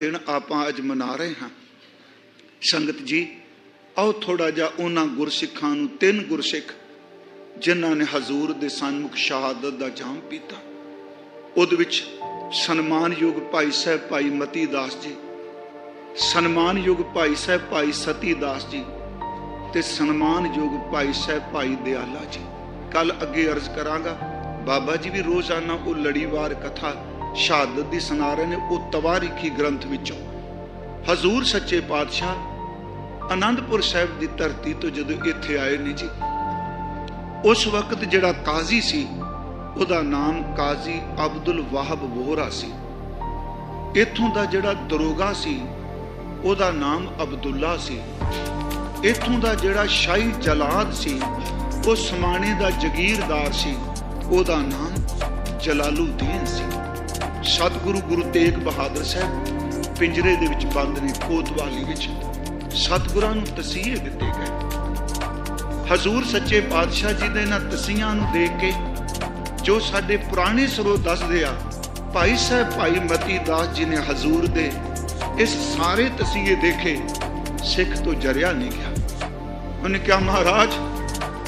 ਦਿਨ ਆਪਾਂ ਅੱਜ ਮਨਾ ਰਹੇ ਹਾਂ। ਸੰਗਤ ਜੀ, ਆਓ ਥੋੜਾ ਜਿਹਾ ਉਹਨਾਂ ਗੁਰਸਿੱਖਾਂ ਨੂੰ, ਤਿੰਨ ਗੁਰਸਿੱਖ ਜਿਨ੍ਹਾਂ ਨੇ ਹਜ਼ੂਰ ਦੇ ਸਨਮੁਖ ਸ਼ਹਾਦਤ ਦਾ ਜਾਮ ਪੀਤਾ। ਉਹਦੇ ਵਿੱਚ ਸਨਮਾਨਯੋਗ ਭਾਈ ਸਾਹਿਬ ਭਾਈ ਮਤੀ ਦਾਸ ਜੀ, ਸਨਮਾਨਯੋਗ ਭਾਈ ਸਾਹਿਬ ਭਾਈ ਸਤੀ ਦਾਸ ਜੀ ਤੇ ਸਨਮਾਨਯੋਗ ਭਾਈ ਸਾਹਿਬ ਭਾਈ ਦਿਆਲਾ ਜੀ। ਕੱਲ ਅੱਗੇ ਅਰਜ਼ ਕਰਾਂਗਾ, ਬਾਬਾ ਜੀ ਵੀ ਰੋਜ਼ਾਨਾ ਉਹ ਲੜੀਵਾਰ ਕਥਾ ਸ਼ਹਾਦਤ ਦੀ ਸੁਣਾ ਨੇ ਉਹ ਤਵਾਰੀਖੀ ਗ੍ਰੰਥ ਵਿੱਚੋਂ। ਹਜ਼ੂਰ ਸੱਚੇ ਪਾਤਸ਼ਾਹ ਆਨੰਦਪੁਰ ਸਾਹਿਬ ਦੀ ਧਰਤੀ ਤੋਂ ਜਦੋਂ ਇੱਥੇ ਆਏ ਨੇ ਜੀ, ਉਸ ਵਕਤ ਜਿਹੜਾ ਕਾਜ਼ੀ ਸੀ, ਉਹਦਾ ਨਾਮ ਕਾਜ਼ੀ ਅਬਦੁਲ ਵਾਹਬ ਵੋਹਰਾ ਸੀ। ਇੱਥੋਂ ਦਾ ਜਿਹੜਾ ਦਰੋਗਾ ਸੀ, ਉਹਦਾ ਨਾਮ ਅਬਦੁੱਲਾ ਸੀ। ਇੱਥੋਂ ਦਾ ਜਿਹੜਾ ਸ਼ਾਹੀ ਜਲਾਦ ਸੀ, ਉਹ ਸਮਾਣੇ ਦਾ ਜਗੀਰਦਾਰ ਸੀ, ਉਹਦਾ ਨਾਮ ਜਲਾਲੂਦੀਨ ਸੀ। ਸਤਿਗੁਰੂ ਗੁਰੂ ਤੇਗ ਬਹਾਦਰ ਸਾਹਿਬ ਪਿੰਜਰੇ ਦੇ ਵਿੱਚ ਬੰਦ ਨੇ ਕੋਤਵਾਲੀ ਵਿੱਚ ਸਤਿਗੁਰਾਂ ਨੂੰ ਤਸੀਹੇ ਦਿੱਤੇ ਗਏ। ਹਜ਼ੂਰ ਸੱਚੇ ਪਾਤਸ਼ਾਹ ਜੀ ਦੇ ਇਹਨਾਂ ਤਸੀਹਾਂ ਨੂੰ ਦੇਖ ਕੇ ਜੋ ਸਾਡੇ ਪੁਰਾਣੇ ਸਰੋਤ ਦੱਸਦੇ ਆ, ਭਾਈ ਸਾਹਿਬ, ਭਾਈ ਮਤੀ ਦਾਸ ਜੀ ਨੇ ਹਜ਼ੂਰ ਦੇ ਇਸ ਸਾਰੇ ਤਸੀਹੇ ਦੇਖੇ, ਸਿੱਖ ਤੋਂ ਜਰਿਆ ਨਹੀਂ ਗਿਆ। ਉਹਨੇ ਕਿਹਾ, ਮਹਾਰਾਜ,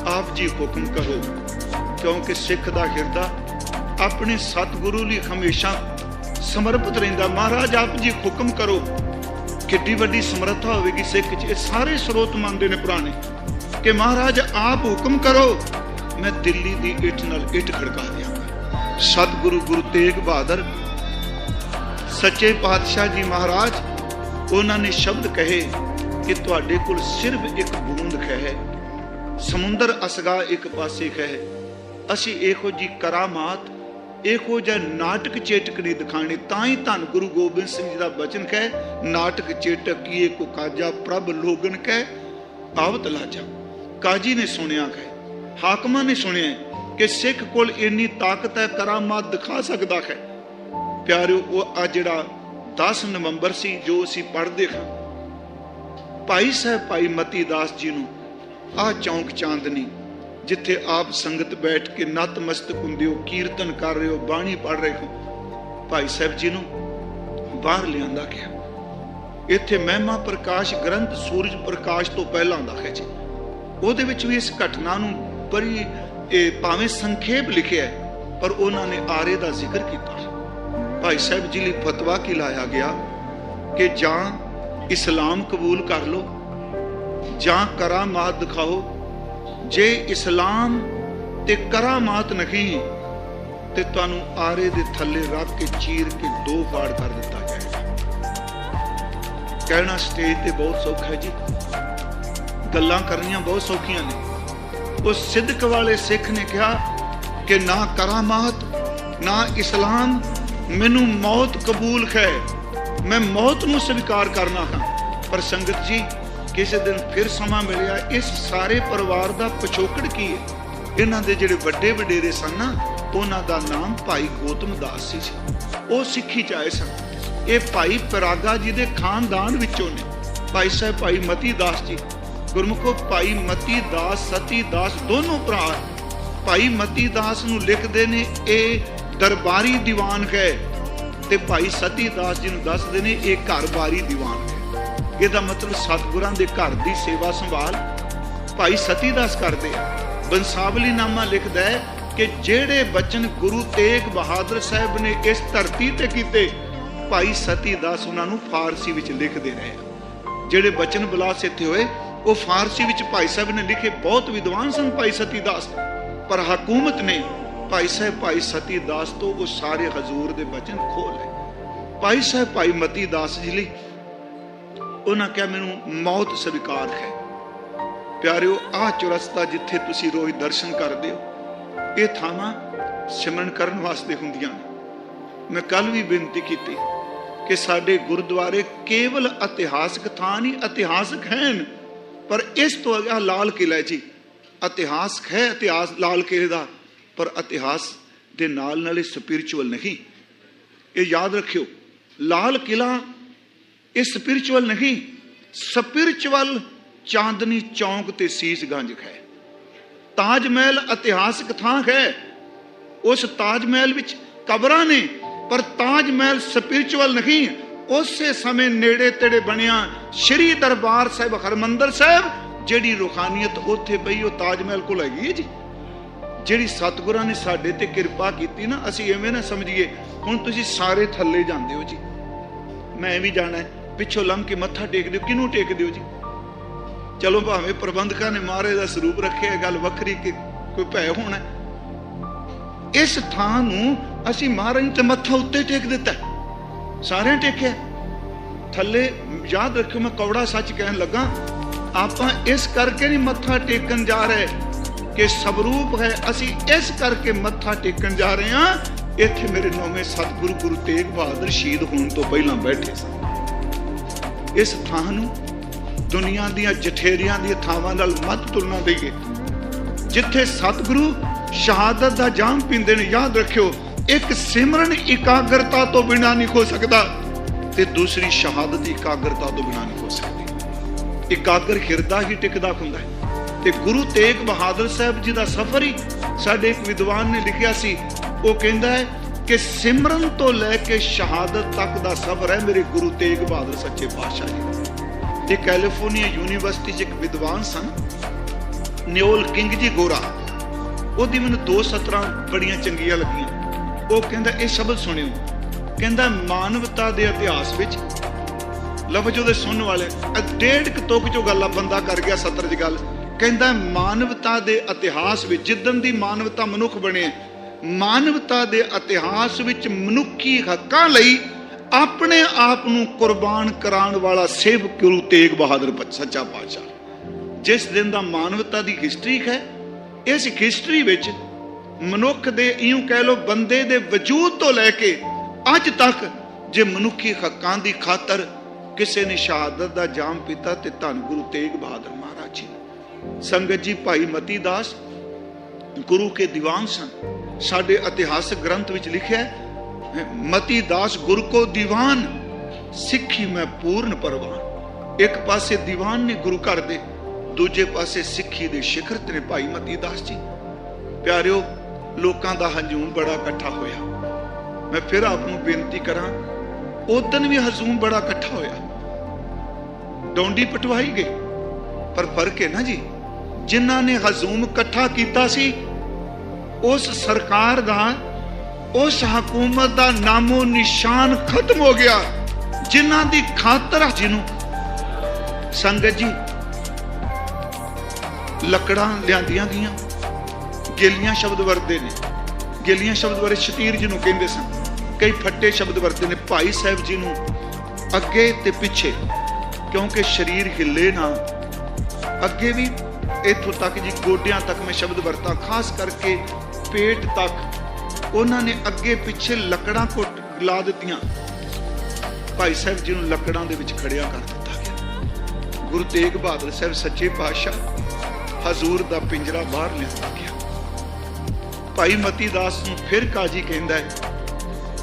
ਆਪ ਜੀ ਹੁਕਮ ਕਰੋ, ਕਿਉਂਕਿ ਸਿੱਖ ਦਾ ਹਿਰਦਾ ਆਪਣੇ ਸਤਿਗੁਰੂ ਲਈ ਹਮੇਸ਼ਾ ਸਮਰਪਿਤ ਰਹਿੰਦਾ। ਮਹਾਰਾਜ, ਆਪ ਜੀ ਹੁਕਮ ਕਰੋ ਕਿੱਡੀ ਵੱਡੀ ਸਮਰੱਥਾ ਹੋਵੇਗੀ ਸਿੱਖ 'ਚ। ਇਹ ਸਾਰੇ ਸਰੋਤ ਮੰਨਦੇ ਨੇ ਪੁਰਾਣੇ। ਕਿ ਮਹਾਰਾਜ, ਆਪ ਹੁਕਮ ਕਰੋ, ਮੈਂ ਦਿੱਲੀ ਦੀ ਇੱਟ ਨਾਲ ਇੱਟ ਖੜਕਾ ਦਿਆਂਗਾ। ਸਤਿਗੁਰੂ ਗੁਰੂ ਤੇਗ ਬਹਾਦਰ, ਸੱਚੇ ਪਾਤਸ਼ਾਹ ਜੀ ਮਹਾਰਾਜ, ਉਹਨਾਂ ਨੇ ਸ਼ਬਦ ਕਹੇ ਕਿ ਤੁਹਾਡੇ ਕੋਲ ਸਿਰਫ ਇੱਕ ਬੂੰਦ ਹੈ। ਸਮੁੰਦਰ ਅਸਗਾ ਇੱਕ ਪਾਸੇ ਹੈ। ਅਸੀਂ ਇਹੋ ਜੀ ਕਰਾਮਾਤ ਇਹੋ ਜਿਹਾ ਨਾਟਕ ਚੇਟਕ ਨਹੀਂ ਦਿਖਾਣੇ ਤਾਂ ਹੀ ਧੰਨ ਗੁਰੂ ਗੋਬਿੰਦ ਸਿੰਘ ਜੀ ਦਾ ਬਚਨ ਕਹੇ, ਨਾਟਕ ਚੇਟਕ ਕੀਏ ਕੋ ਕਾਜਾ ਪ੍ਰਭ ਲੋਗਨ ਕਹੇ, ਆਵਤ ਲਾਜਾ। ਕਾਜੀ ਨੇ ਸੁਣਿਆ ਕਹੇ, ਹਾਕਮਾਂ ਨੇ ਸੁਣਿਆ ਕਿ ਸਿੱਖ ਕੋਲ ਇੰਨੀ ਤਾਕਤ ਹੈ ਕਰਾਮਾਤ ਦਿਖਾ ਸਕਦਾ ਹੈ ਪਿਆਰਿਓ, ਉਹ ਆ ਜਿਹੜਾ 10 ਨਵੰਬਰ ਸੀ, ਜੋ ਅਸੀਂ ਪੜ੍ਹਦੇ ਹਾਂ। ਭਾਈ ਸਾਹਿਬ, ਭਾਈ ਮਤੀ ਦਾਸ ਜੀ ਨੂੰ ਆ ਚੌਂਕ ਚਾਂਦਨੀ ਜਿੱਥੇ ਆਪ ਸੰਗਤ ਬੈਠ ਕੇ ਨਤਮਸਤਕ ਹੁੰਦੇ ਹੋ, ਕੀਰਤਨ ਕਰ ਰਹੇ ਹੋ, ਬਾਣੀ ਪੜ ਰਹੇ ਹੋ। ਭਾਈ ਸਾਹਿਬ ਜੀ ਨੂੰ ਬਾਹਰ ਲਿਆਂਦਾ ਗਿਆ। ਇੱਥੇ ਮਹਿਮਾ ਪ੍ਰਕਾਸ਼ ਗ੍ਰੰਥ ਸੂਰਜ ਪ੍ਰਕਾਸ਼ ਤੋਂ ਪਹਿਲਾਂ ਦਾ ਹੈ ਜੀ। ਉਹਦੇ ਵਿੱਚ ਵੀ ਇਸ ਘਟਨਾ ਨੂੰ ਬੜੀ ਭਾਵੇਂ ਸੰਖੇਪ ਲਿਖਿਆ ਪਰ ਉਹਨਾਂ ਨੇ ਆਰੇ ਦਾ ਜ਼ਿਕਰ ਕੀਤਾ। ਭਾਈ ਸਾਹਿਬ ਜੀ ਲਈ ਫਤਵਾ ਕੀ ਲਾਇਆ ਗਿਆ ਕਿ ਜਾਂ ਇਸਲਾਮ ਕਬੂਲ ਕਰ ਲਓ, ਜਾਂ ਕਰਾਮਾਤ ਦਿਖਾਓ ਜੇ ਇਸਲਾਮ ਤੇ ਕਰਾਮਾਤ ਨਹੀਂ, ਤੇ ਤੁਹਾਨੂੰ ਆਰੇ ਦੇ ਥੱਲੇ ਰੱਖ ਕੇ ਚੀਰ ਕੇ ਦੋ ਫਾੜ ਕਰ ਦਿੱਤਾ ਜਾਏਗਾ। ਕਹਿਣਾ ਸਟੇਜ ਤੇ ਬਹੁਤ ਸੌਖਾ ਹੈ ਜੀ। ਗੱਲਾਂ ਕਰਨੀਆਂ ਬਹੁਤ ਸੌਖੀਆਂ ਨੇ। ਉਹ ਸਿੱਧਕ ਵਾਲੇ ਸਿੱਖ ਨੇ ਕਿਹਾ ਕਿ ਨਾ ਕਰਾਮਾਤ, ਨਾ ਇਸਲਾਮ, ਮੈਨੂੰ ਮੌਤ ਕਬੂਲ ਹੈ। ਮੈਂ ਮੌਤ ਨੂੰ ਸਵੀਕਾਰ ਕਰਨਾ ਹਾਂ। ਪਰ ਸੰਗਤ ਜੀ ਕਿਸੇ ਦਿਨ ਫਿਰ ਸਮਾਂ ਮਿਲਿਆ, ਇਸ ਸਾਰੇ ਪਰਿਵਾਰ ਦਾ ਪਿਛੋਕੜ ਕੀ ਹੈ? ਇਹਨਾਂ ਦੇ ਜਿਹੜੇ ਵੱਡੇ ਵਡੇਰੇ ਸਨ ਨਾ, ਉਹਨਾਂ ਦਾ ਨਾਮ ਭਾਈ ਗੋਤਮ ਦਾਸ ਸੀ ਉਹ ਸਿੱਖੀ ਚ ਆਏ ਸਨ। ਇਹ ਭਾਈ ਪਰਾਗਾ ਜੀ ਦੇ ਖਾਨਦਾਨ ਵਿੱਚੋਂ ਨੇ। ਭਾਈ ਸਾਹਿਬ, ਭਾਈ ਮਤੀ ਦਾਸ ਜੀ। ਗੁਰਮੁਖੋ, ਭਾਈ ਮਤੀ ਦਾਸ, ਸਤੀ ਦਾਸ, ਦੋਨੋਂ ਭਰਾ। ਭਾਈ ਮਤੀ ਦਾਸ ਨੂੰ ਲਿਖਦੇ ਨੇ, ਇਹ ਦਰਬਾਰੀ ਦੀਵਾਨ ਹੈ ਤੇ ਭਾਈ ਸਤੀ ਦਾਸ ਜੀ ਨੂੰ ਦੱਸਦੇ ਨੇ, ਇਹ ਘਰ-ਬਾਰੀ ਦੀਵਾਨ। ਹੈ ਇਹਦਾ ਮਤਲਬ ਸਤਿਗੁਰਾਂ ਦੇ ਘਰ ਦੀ ਸੇਵਾ ਸੰਭਾਲ। ਭਾਈ ਸਤੀ ਕਰਦੇ ਆ। ਬੰਸਾਵਲੀ ਨਾਮਾ ਲਿਖਦਾ ਹੈ ਕਿ ਜਿਹੜੇ ਬਚਨ ਗੁਰੂ ਤੇਗ ਬਹਾਦਰ ਸਾਹਿਬ ਨੇ ਇਸ ਧਰਤੀ ਤੇ ਕੀਤੇ, ਭਾਈ ਸਤੀ ਉਹਨਾਂ ਨੂੰ ਫਾਰਸੀ ਵਿੱਚ ਲਿਖਦੇ ਰਹੇ ਜਿਹੜੇ ਬਚਨ ਬਲਾਸ ਇੱਥੇ ਹੋਏ, ਉਹ ਫਾਰਸੀ ਵਿੱਚ ਭਾਈ ਸਾਹਿਬ ਨੇ ਲਿਖੇ, ਬਹੁਤ ਵਿਦਵਾਨ ਸਨ ਭਾਈ ਸਤੀ ਦਾਸ ਪਰ ਹਕੂਮਤ ਨੇ ਭਾਈ ਸਾਹਿਬ, ਭਾਈ ਸਤੀ ਦਾਸ ਤੋਂ ਉਹ ਸਾਰੇ ਹਜ਼ੂਰ ਦੇ ਬਚਨ ਖੋਲ ਲਏ। ਭਾਈ ਸਾਹਿਬ, ਭਾਈ ਮਤੀ ਦਾਸ ਜੀ ਲਈ ਉਹਨਾਂ ਕਿਹਾ, ਮੈਨੂੰ ਮੌਤ ਸਵੀਕਾਰ ਹੈ। ਪਿਆਰਿਓ, ਆਹ ਚੁਰਸਤਾ ਜਿੱਥੇ ਤੁਸੀਂ ਰੋਜ਼ ਦਰਸ਼ਨ ਕਰਦੇ ਹੋ, ਇਹ ਥਾਵਾਂ ਸਿਮਰਨ ਕਰਨ ਵਾਸਤੇ ਹੁੰਦੀਆਂ ਨੇ। ਮੈਂ ਕੱਲ ਵੀ ਬੇਨਤੀ ਕੀਤੀ ਕਿ ਸਾਡੇ ਗੁਰਦੁਆਰੇ ਕੇਵਲ ਇਤਿਹਾਸਕ ਥਾਂ ਨਹੀਂ, ਇਤਿਹਾਸਕ ਹਨ, ਪਰ ਇਸ ਤੋਂ ਅਗਾ ਲਾਲ ਕਿਲਾ ਜੀ। ਇਤਿਹਾਸਕ ਹੈ, ਇਤਿਹਾਸ, ਲਾਲ ਕਿਲੇ ਦਾ, ਪਰ ਇਤਿਹਾਸ ਦੇ ਨਾਲ ਨਾਲ ਇਹ ਸਪਿਰਚੁਅਲ ਨਹੀਂ। ਇਹ ਯਾਦ ਰੱਖਿਓ, ਲਾਲ ਕਿਲਾ ਇਹ ਸਪਿਰਚੁਅਲ ਨਹੀਂ ਸਪਿਰਚੁਅਲ ਚਾਂਦਨੀ ਚੌਂਕ ਤੇ ਸੀਸ ਗੰਜ ਹੈ। ਤਾਜ ਮਹਿਲ ਇਤਿਹਾਸਕ ਥਾਂ ਹੈ। ਉਸ ਤਾਜ ਮਹਿਲ ਵਿੱਚ ਕਬਰਾਂ ਨੇ, ਪਰ ਤਾਜ ਮਹਿਲ ਸਪਿਰਚੁਅਲ ਨਹੀਂ, ਉਸੇ ਸਮੇਂ ਨੇੜੇ ਤੇੜੇ ਬਣਿਆ ਸ਼੍ਰੀ ਦਰਬਾਰ ਸਾਹਿਬ ਹਰਮੰਦਰ ਸਾਹਿਬ, ਜਿਹੜੀ ਰੂਹਾਨੀਅਤ ਉੱਥੇ ਪਈ, ਉਹ ਤਾਜ ਮਹਿਲ ਕੋਲ ਹੈਗੀ ਹੈ ਜੀ। ਜਿਹੜੀ ਸਤਿਗੁਰਾਂ ਨੇ ਸਾਡੇ ਤੇ ਕਿਰਪਾ ਕੀਤੀ ਨਾ, ਅਸੀਂ ਐਵੇਂ ਨਾ ਸਮਝੀਏ, ਹੁਣ ਤੁਸੀਂ ਸਾਰੇ ਥੱਲੇ ਜਾਂਦੇ ਹੋ ਜੀ। ਮੈਂ ਵੀ ਜਾਣਾ ਹੈ। ਪਿੱਛੋਂ ਲੰਘ ਕੇ ਮੱਥਾ ਟੇਕਦੇ ਹੋ ਕਿਹਨੂੰ ਟੇਕਦੇ ਹੋ ਜੀ? ਚਲੋ ਭਾਵੇਂ ਪ੍ਰਬੰਧਕਾਂ ਨੇ ਮਹਾਰਾਜ ਦਾ ਸਰੂਪ ਰੱਖਿਆ ਗੱਲ ਵੱਖਰੀ ਕਿ ਕੋਈ ਭੈ ਹੋਣਾ ਇਸ ਥਾਂ ਨੂੰ ਅਸੀਂ ਮਹਾਰਾਜ ਤੇ ਮੱਥਾ ਉੱਤੇ ਟੇਕ ਦਿੱਤਾ ਸਾਰਿਆਂ ਟੇਕਿਆ ਥੱਲੇ ਯਾਦ ਰੱਖਿਓ, ਮੈਂ ਕੌੜਾ ਸੱਚ ਕਹਿਣ ਲੱਗਾ, ਆਪਾਂ ਇਸ ਕਰਕੇ ਨਹੀਂ ਮੱਥਾ ਟੇਕਣ ਜਾ ਰਹੇ ਕਿ ਸਵਰੂਪ ਹੈ। ਅਸੀਂ ਇਸ ਕਰਕੇ ਮੱਥਾ ਟੇਕਣ ਜਾ ਰਹੇ ਹਾਂ, ਇੱਥੇ ਮੇਰੇ ਨੌਵੇਂ ਸਤਿਗੁਰੂ ਗੁਰੂ ਤੇਗ ਬਹਾਦਰ ਸ਼ਹੀਦ ਹੋਣ ਤੋਂ ਪਹਿਲਾਂ ਬੈਠੇ ਸਨ। ਇਸ ਥਾਂ ਨੂੰ ਦੁਨੀਆ ਦੀਆਂ ਜਠੇਰੀਆਂ ਦੀਆਂ ਥਾਵਾਂ ਨਾਲ ਮਤ ਤੁਲਨਾ ਦੇਈਏ। ਜਿੱਥੇ ਸਤਿਗੁਰੂ ਸ਼ਹਾਦਤ ਦਾ ਜਾਮ ਪੀਂਦੇ ਨੇ, ਯਾਦ ਰੱਖਿਓ, ਇੱਕ ਸਿਮਰਨ ਇਕਾਗਰਤਾ ਤੋਂ ਬਿਨਾ ਨਹੀਂ ਹੋ ਸਕਦਾ ਤੇ ਦੂਸਰੀ ਸ਼ਹਾਦਤ ਇਕਾਗਰਤਾ ਤੋਂ ਬਿਨਾ ਨਹੀਂ ਹੋ ਸਕਦੀ। ਇਕਾਗਰ ਹਿਰਦਾ ਹੀ ਟਿਕਦਾ ਹੁੰਦਾ ਹੈ। ਤੇ ਗੁਰੂ ਤੇਗ ਬਹਾਦਰ ਸਾਹਿਬ ਜੀ ਦਾ ਸਫ਼ਰ ਹੀ ਸਾਡੇ ਇੱਕ ਵਿਦਵਾਨ ਨੇ ਲਿਖਿਆ ਸੀ, ਉਹ ਕਹਿੰਦਾ ਹੈ ਕਿ ਸਿਮਰਨ ਤੋਂ ਲੈ ਕੇ ਸ਼ਹਾਦਤ ਤੱਕ ਦਾ ਸਬਰ ਹੈ ਮੇਰੇ ਗੁਰੂ ਤੇਗ ਬਹਾਦਰ ਸੱਚੇ ਪਾਤਸ਼ਾਹ ਜੀ ਤੇ ਕੈਲੀਫੋਰਨੀਆ ਯੂਨੀਵਰਸਿਟੀ 'ਚ ਇੱਕ ਵਿਦਵਾਨ ਸਨ, ਨਿਓਲ ਕਿੰਗ ਜੀ ਗੋਰਾ। ਉਹਦੀ ਮੈਨੂੰ ਦੋ ਸਤਰਾਂ ਬੜੀਆਂ ਚੰਗੀਆਂ ਲੱਗੀਆਂ। ਉਹ ਕਹਿੰਦਾ, ਇਹ ਸ਼ਬਦ ਸੁਣਿਓ। ਕਹਿੰਦਾ, ਮਾਨਵਤਾ ਦੇ ਇਤਿਹਾਸ ਵਿੱਚ ਲਫ਼ਜ਼ ਉਹਦੇ ਸੁਣਨ ਵਾਲੇ ਅਹ ਡੇਢ ਕੁ ਤੁਕ ਚੋਂ ਗੱਲਾਂ ਬੰਦਾ ਕਰ ਗਿਆ ਸਤਰ ਦੀ ਗੱਲ। ਕਹਿੰਦਾ, ਮਾਨਵਤਾ ਦੇ ਇਤਿਹਾਸ ਵਿੱਚ ਜਿੱਦਨ ਦੀ ਮਾਨਵਤਾ ਮਨੁੱਖ ਬਣੇ ਮਾਨਵਤਾ ਦੇ ਇਤਿਹਾਸ ਵਿੱਚ ਮਨੁੱਖੀ ਹੱਕਾਂ ਲਈ ਆਪਣੇ ਆਪ ਨੂੰ ਕੁਰਬਾਨ ਕਰਾਉਣ ਵਾਲਾ ਸੇਵ ਗੁਰੂ ਤੇਗ ਬਹਾਦਰ ਸੱਚਾ ਪਾਤਸ਼ਾਹ। ਜਿਸ ਦਿਨ ਦਾ ਮਾਨਵਤਾ ਦੀ ਹਿਸਟਰੀ ਹੈ, ਇਸ ਹਿਸਟਰੀ ਵਿੱਚ ਮਨੁੱਖ ਦੇ ਇਉਂ ਕਹਿ ਲੋ ਬੰਦੇ ਦੇ ਵਜੂਦ ਤੋਂ ਲੈ ਕੇ ਅੱਜ ਤੱਕ ਜੇ ਮਨੁੱਖੀ ਹੱਕਾਂ ਦੀ ਖਾਤਰ ਕਿਸੇ ਨੇ ਸ਼ਹਾਦਤ ਦਾ ਜਾਮ ਪੀਤਾ ਤੇ ਧੰਨ ਗੁਰੂ ਤੇਗ ਬਹਾਦਰ ਮਹਾਰਾਜ ਜੀ। ਸੰਗਤ ਜੀ, ਭਾਈ ਮਤੀ ਦਾਸ, ਗੁਰੂ ਕੇ ਦੀਵਾਨ ਸਨ। ਸਾਡੇ ਇਤਿਹਾਸਕ ਗ੍ਰੰਥ ਵਿੱਚ ਲਿਖਿਆ ਹੈ ਮਤੀ ਦਾਸ ਗੁਰ ਕੋ ਦੀਵਾਨ, ਸਿੱਖੀ ਮੈਂ ਪੂਰਨ ਪਰਵਾਨ। ਇੱਕ ਪਾਸੇ ਦੀਵਾਨ ਨੇ ਗੁਰੂ ਘਰ ਦੇ, ਦੂਜੇ ਪਾਸੇ ਸਿੱਖੀ ਦੇ ਸਿਖਰ ਤੇ ਭਾਈ ਮਤੀ ਦਾਸ ਜੀ। ਪਿਆਰਿਓ, ਲੋਕਾਂ ਦਾ ਹਜੂਮ ਬੜਾ ਇਕੱਠਾ ਹੋਇਆ। ਮੈਂ ਫਿਰ ਆਪ ਨੂੰ ਬੇਨਤੀ ਕਰਾਂ ਉਦਨ ਵੀ ਹਜੂਮ ਬੜਾ ਇਕੱਠਾ ਹੋਇਆ। ਡੋਂਡੀ ਪਟਵਾਈ ਗਈ ਪਰ ਫ਼ਰਕ ਹੈ ਨਾ ਜੀ, ਜਿਨ੍ਹਾਂ ਨੇ ਹਜੂਮ ਇਕੱਠਾ ਕੀਤਾ ਸੀ ਉਸ ਸਰਕਾਰ ਦਾ, ਉਸ ਹਕੂਮਤ ਦਾ ਨਾਮੋ ਨਿਸ਼ਾਨ ਖਤਮ ਹੋ ਗਿਆ, ਜਿਨ੍ਹਾਂ ਦੀ ਖਾਤਰ ਜਿਹਨੂੰ ਸੰਗਤ ਜੀ ਲੱਕੜਾਂ ਲਿਆਂਦੀਆਂ ਗਈਆਂ। ਗੇਲੀਆਂ ਸ਼ਬਦ ਵਰਤੇ ਨੇ। ਗੇਲੀਆਂ ਸ਼ਬਦ ਬਾਰੇ ਸ਼ਤੀਰ ਜੀ ਨੂੰ ਕਹਿੰਦੇ ਸਨ। ਕਈ ਫੱਟੇ ਸ਼ਬਦ ਵਰਤੇ ਨੇ। ਭਾਈ ਸਾਹਿਬ ਜੀ ਨੂੰ ਅੱਗੇ ਤੇ ਪਿੱਛੇ, ਕਿਉਂਕਿ ਸਰੀਰ ਹਿੱਲੇ ਨਾ, ਅੱਗੇ ਵੀ ਇੱਥੋਂ ਤੱਕ ਜੀ ਗੋਡਿਆਂ ਤੱਕ ਮੈਂ ਸ਼ਬਦ ਵਰਤਾ। ਖਾਸ ਕਰਕੇ ਪੇਟ ਤੱਕ ਉਹਨਾਂ ਨੇ ਅੱਗੇ ਪਿੱਛੇ ਲੱਕੜਾਂ ਕੁੱਟ ਲਾ ਦਿੱਤੀਆਂ। ਭਾਈ ਸਾਹਿਬ ਜੀ ਨੂੰ ਲੱਕੜਾਂ ਦੇ ਵਿੱਚ ਖੜਿਆ ਕਰ ਦਿੱਤਾ ਗਿਆ। ਗੁਰੂ ਤੇਗ ਬਹਾਦਰ ਸਾਹਿਬ ਸੱਚੇ ਪਾਤਸ਼ਾਹ ਹਜ਼ੂਰ ਦਾ ਪਿੰਜਰਾ ਬਾਹਰ ਲਿਆਂਦਾ ਗਿਆ। ਭਾਈ ਮਤੀ ਦਾਸ ਨੂੰ ਫਿਰ ਕਾਜੀ ਕਹਿੰਦਾ ਹੈ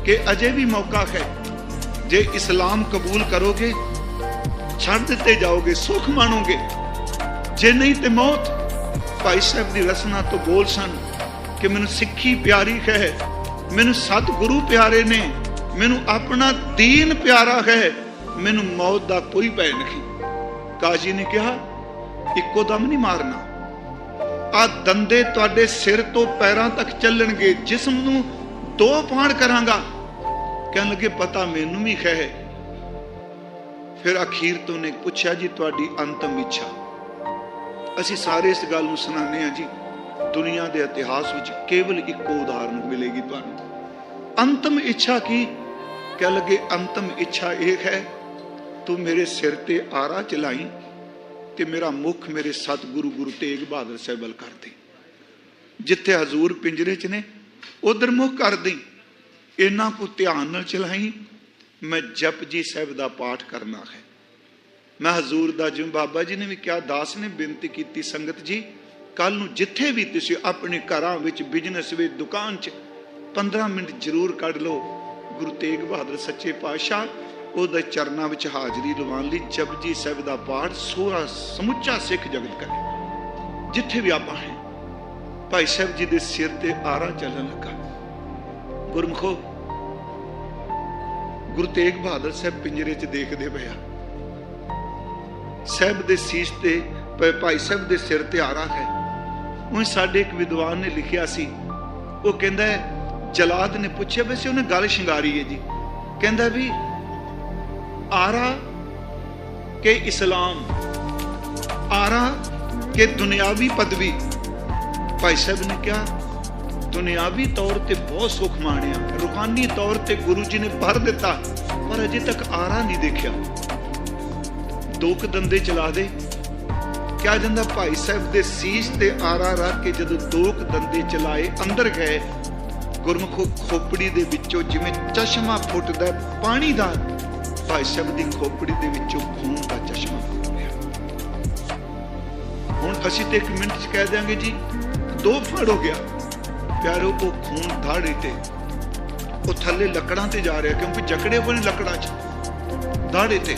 ਕਿ ਅਜੇ ਵੀ ਮੌਕਾ ਹੈ, ਜੇ ਇਸਲਾਮ ਕਬੂਲ ਕਰੋਗੇ, ਛੱਡ ਦਿੱਤੇ ਜਾਓਗੇ, ਸੁਖ ਮਾਣੋਗੇ। ਜੇ ਨਹੀਂ ਤੇ ਮੌਤ। ਭਾਈ ਸਾਹਿਬ ਦੀ ਰਸਨਾ ਤੋਂ ਬੋਲ ਸਨ ਕਿ ਮੈਨੂੰ ਸਿੱਖੀ ਪਿਆਰੀ ਹੈ। ਮੈਨੂੰ ਸਤਿਗੁਰੂ ਪਿਆਰੇ ਨੇ। ਮੈਨੂੰ ਆਪਣਾ ਦੀਨ ਪਿਆਰਾ ਹੈ। ਮੈਨੂੰ ਮੌਤ ਦਾ ਕੋਈ ਭੈ ਨਹੀਂ। ਕਾਜੀ ਨੇ ਕਿਹਾ, ਇੱਕੋ ਦਮ ਨਹੀਂ ਮਾਰਨਾ। ਆ ਦੰਦੇ ਤੁਹਾਡੇ ਸਿਰ ਤੋਂ ਪੈਰਾਂ ਤੱਕ ਚੱਲਣਗੇ। ਜਿਸਮ ਨੂੰ ਦੋ ਪਾਣ ਕਰਾਂਗਾ। ਕਹਿਣ ਲੱਗੇ, ਪਤਾ ਮੈਨੂੰ ਵੀ ਹੈ। ਫਿਰ ਅਖੀਰ ਤੋਂ ਨੇ ਪੁੱਛਿਆ, ਜੀ, ਤੁਹਾਡੀ ਅੰਤਮ ਇੱਛਾ? ਅਸੀਂ ਸਾਰੇ ਇਸ ਗੱਲ ਨੂੰ ਸੁਣਾਉਂਦੇ ਹਾਂ ਜੀ। ਦੁਨੀਆ ਦੇ ਇਤਿਹਾਸ ਵਿੱਚ ਕੇਵਲ ਇੱਕੋ ਉਦਾਹਰਨ ਮਿਲੇਗੀ ਤੁਹਾਨੂੰ। ਅੰਤਮ ਇੱਛਾ ਕੀ? ਕਹਿ ਲਗੇ, ਅੰਤਮ ਇੱਛਾ ਇਹ ਹੈ, ਤੂੰ ਮੇਰੇ ਸਿਰ ਤੇ ਆਰਾ ਚਲਾਈ ਤੇ ਮੇਰਾ ਮੁਖ ਮੇਰੇ ਸਤਿਗੁਰੂ ਗੁਰੂ ਤੇਗ ਬਹਾਦਰ ਸਾਹਿਬ ਵੱਲ ਕਰ ਦੇ। ਜਿੱਥੇ ਹਜ਼ੂਰ ਪਿੰਜਰੇ 'ਚ ਨੇ, ਉਧਰ ਮੁਖ ਕਰ ਦੇ ਇਹਨਾਂ ਕੋ ਧਿਆਨ ਨਾਲ ਚਲਾਈ, ਮੈਂ ਜਪਜੀ ਸਾਹਿਬ ਦਾ ਪਾਠ ਕਰਨਾ ਹੈ। ਮੈਂ ਹਜ਼ੂਰ ਦਾ ਜਿਵੇਂ ਬਾਬਾ ਜੀ ਨੇ ਵੀ ਕਿਹਾ, ਦਾਸ ਨੇ ਬੇਨਤੀ ਕੀਤੀ, ਸੰਗਤ ਜੀ ਕੱਲ ਨੂੰ ਜਿੱਥੇ ਵੀ ਤੁਸੀਂ ਆਪਣੇ ਘਰਾਂ ਵਿੱਚ ਬਿਜ਼ਨਸ ਵਿੱਚ, ਦੁਕਾਨ 'ਚ 15 ਮਿੰਟ ਜ਼ਰੂਰ ਕੱਢ ਲਓ। ਗੁਰੂ ਤੇਗ ਬਹਾਦਰ ਸੱਚੇ ਪਾਤਸ਼ਾਹ, ਉਹਦੇ ਚਰਨਾਂ ਵਿੱਚ ਹਾਜ਼ਰੀ ਲਵਾਉਣ ਲਈ ਜਪਜੀ ਸਾਹਿਬ ਦਾ ਪਾਠ ਸੋਹਰਾ ਸਮੁੱਚਾ ਸਿੱਖ ਜਗਤ ਕਰੇ। ਜਿੱਥੇ ਵੀ ਆਪਾਂ ਹੈ, ਭਾਈ ਸਾਹਿਬ ਜੀ ਦੇ ਸਿਰ ਤੇ ਆਰਾ ਚੱਲਣ ਲੱਗਾ। ਗੁਰਮਖੋ, ਗੁਰੂ ਤੇਗ ਬਹਾਦਰ ਸਾਹਿਬ ਪਿੰਜਰੇ 'ਚ ਦੇਖਦੇ ਪਿਆ ਸਾਹਿਬ ਦੇ ਸੀਸ ਤੇ, ਭਾਈ ਸਾਹਿਬ ਦੇ ਸਿਰ ਤੇ ਆਰਾ ਹੈ। ਉਹ ਸਾਡੇ ਇੱਕ ਵਿਦਵਾਨ ਨੇ ਲਿਖਿਆ ਸੀ। ਉਹ ਕਹਿੰਦਾ ਜਲਾਦ ਨੇ ਪੁੱਛਿਆ, ਵੈਸੇ ਉਹਨੇ ਗੱਲ ਸ਼ਿੰਗਾਰੀ ਹੈ ਜੀ। ਕਹਿੰਦਾ ਵੀ, ਆਰਾ ਕਿ ਇਸਲਾਮ, ਆਰਾ ਕੇ ਦੁਨਿਆਵੀ ਪਦਵੀ। ਭਾਈ ਸਾਹਿਬ ਨੇ ਕਿਹਾ, ਦੁਨਿਆਵੀ ਤੌਰ ਤੇ ਬਹੁਤ ਸੁਖ ਮਾਣਿਆ। ਰੂਹਾਨੀ ਤੌਰ ਤੇ ਗੁਰੂ ਜੀ ਨੇ ਭਰ ਦਿੱਤਾ, ਪਰ ਅਜੇ ਤੱਕ ਆਰਾ ਨਹੀਂ ਦੇਖਿਆ। ਦੋ ਕੁ ਦੰਦੇ ਚਲਾ ਦੇ। ਕਿਹਾ ਜਾਂਦਾ, ਭਾਈ ਸਾਹਿਬ ਦੇ ਸੀਸ ਤੇ ਆਰਾ ਰੱਖ ਕੇ ਜਦੋਂ ਦੋ ਦੰਦੇ ਚਲਾਏ, ਅੰਦਰ ਗਏ, ਗੁਰਮੁਖੋ ਖੋਪੜੀ ਦੇ ਵਿੱਚੋਂ ਜਿਵੇਂ ਚਸ਼ਮਾ ਫੁੱਟਦਾ, ਪਾਣੀ ਦਾ ਭਾਈ ਸਾਹਿਬ ਦੀ ਖੋਪੜੀ ਦੇ ਵਿੱਚੋਂ ਖੂਨ ਦਾ ਚਸ਼ਮਾ ਹੁਣ ਅਸੀਂ ਤੇ ਇੱਕ ਮਿੰਟ ਚ ਕਹਿ ਦਿਆਂਗੇ ਜੀ, ਦੋ ਫੜ ਹੋ ਗਿਆ। ਪਿਆਰੋ, ਉਹ ਖੂਨ ਧਾੜੇ ਤੇ, ਉਹ ਥੱਲੇ ਲੱਕੜਾਂ ਤੇ ਜਾ ਰਿਹਾ, ਕਿਉਂਕਿ ਜਕੜੇ ਹੋਏ ਨੇ ਲੱਕੜਾਂ 'ਚ ਦਾੜੇ ਤੇ।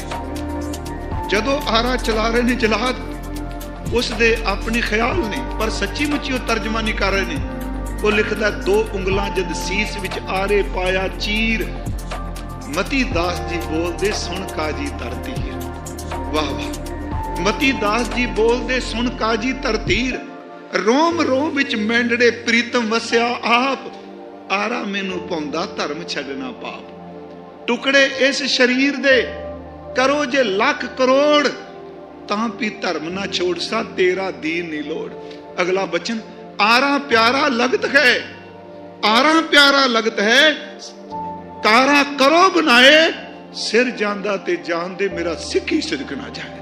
ਜਦੋਂ ਆਰਾ ਚਲਾ ਰਹੇ ਨੇ ਜਲਾਦ ਉਸ ਦੇ ਆਪਣੇ ਖਿਆਲ ਨੇ, ਪਰ ਸੱਚੀ ਮੁੱਚੀ ਉਹ ਤਰਜਮਾ ਨਹੀਂ ਕਰ ਰਹੇ ਨੇ। ਉਹ ਲਿਖਦਾ, ਦੋ ਉਂਗਲਾਂ ਜਦ ਸੀਸ ਵਿੱਚ ਆਰੇ ਪਾਇਆ ਚੀਰ, ਮਤੀ ਦਾਸ ਜੀ ਬੋਲਦੇ ਸੁਣ ਕਾਜੀ ਧਰਤੀ ਵਾਹ ਵਾਹ। ਮਤੀ ਦਾਸ ਜੀ ਬੋਲਦੇ ਸੁਣ ਕਾਜੀ ਧਰਤੀਰ ਰੋਮ ਰੋਮ ਵਿੱਚ ਮੈਂਡੜੇ ਪ੍ਰੀਤਮ ਵਸਿਆ ਆਪ। ਆਰਾ ਮੈਨੂੰ ਪਾਉਂਦਾ ਧਰਮ ਛੱਡਣਾ ਪਾਪ। ਟੁਕੜੇ ਇਸ ਸਰੀਰ ਦੇ, ਕਰੋ ਜੇ ਲੱਖ ਕਰੋੜ। ਤਾਂ ਵੀ ਧਰਮ ਨਾ ਛੋੜ ਸਾ, ਤੇਰਾ ਦੀਨ ਨਹੀਂ ਲੋੜ। ਅਗਲਾ ਬਚਨ, ਆਰਾ ਪਿਆਰਾ ਲਗਤ ਹੈ। ਆਰਾ ਪਿਆਰਾ ਲਗਤ ਹੈ। ਤਾਰਾ ਕਰੋ ਬਣਾਏ, ਸਿਰ ਜਾਂਦਾ ਤੇ ਜਾਣ ਦੇ ਮੇਰਾ ਸਿੱਖੀ ਸਿਦਕ ਨਾ ਜਾਏ।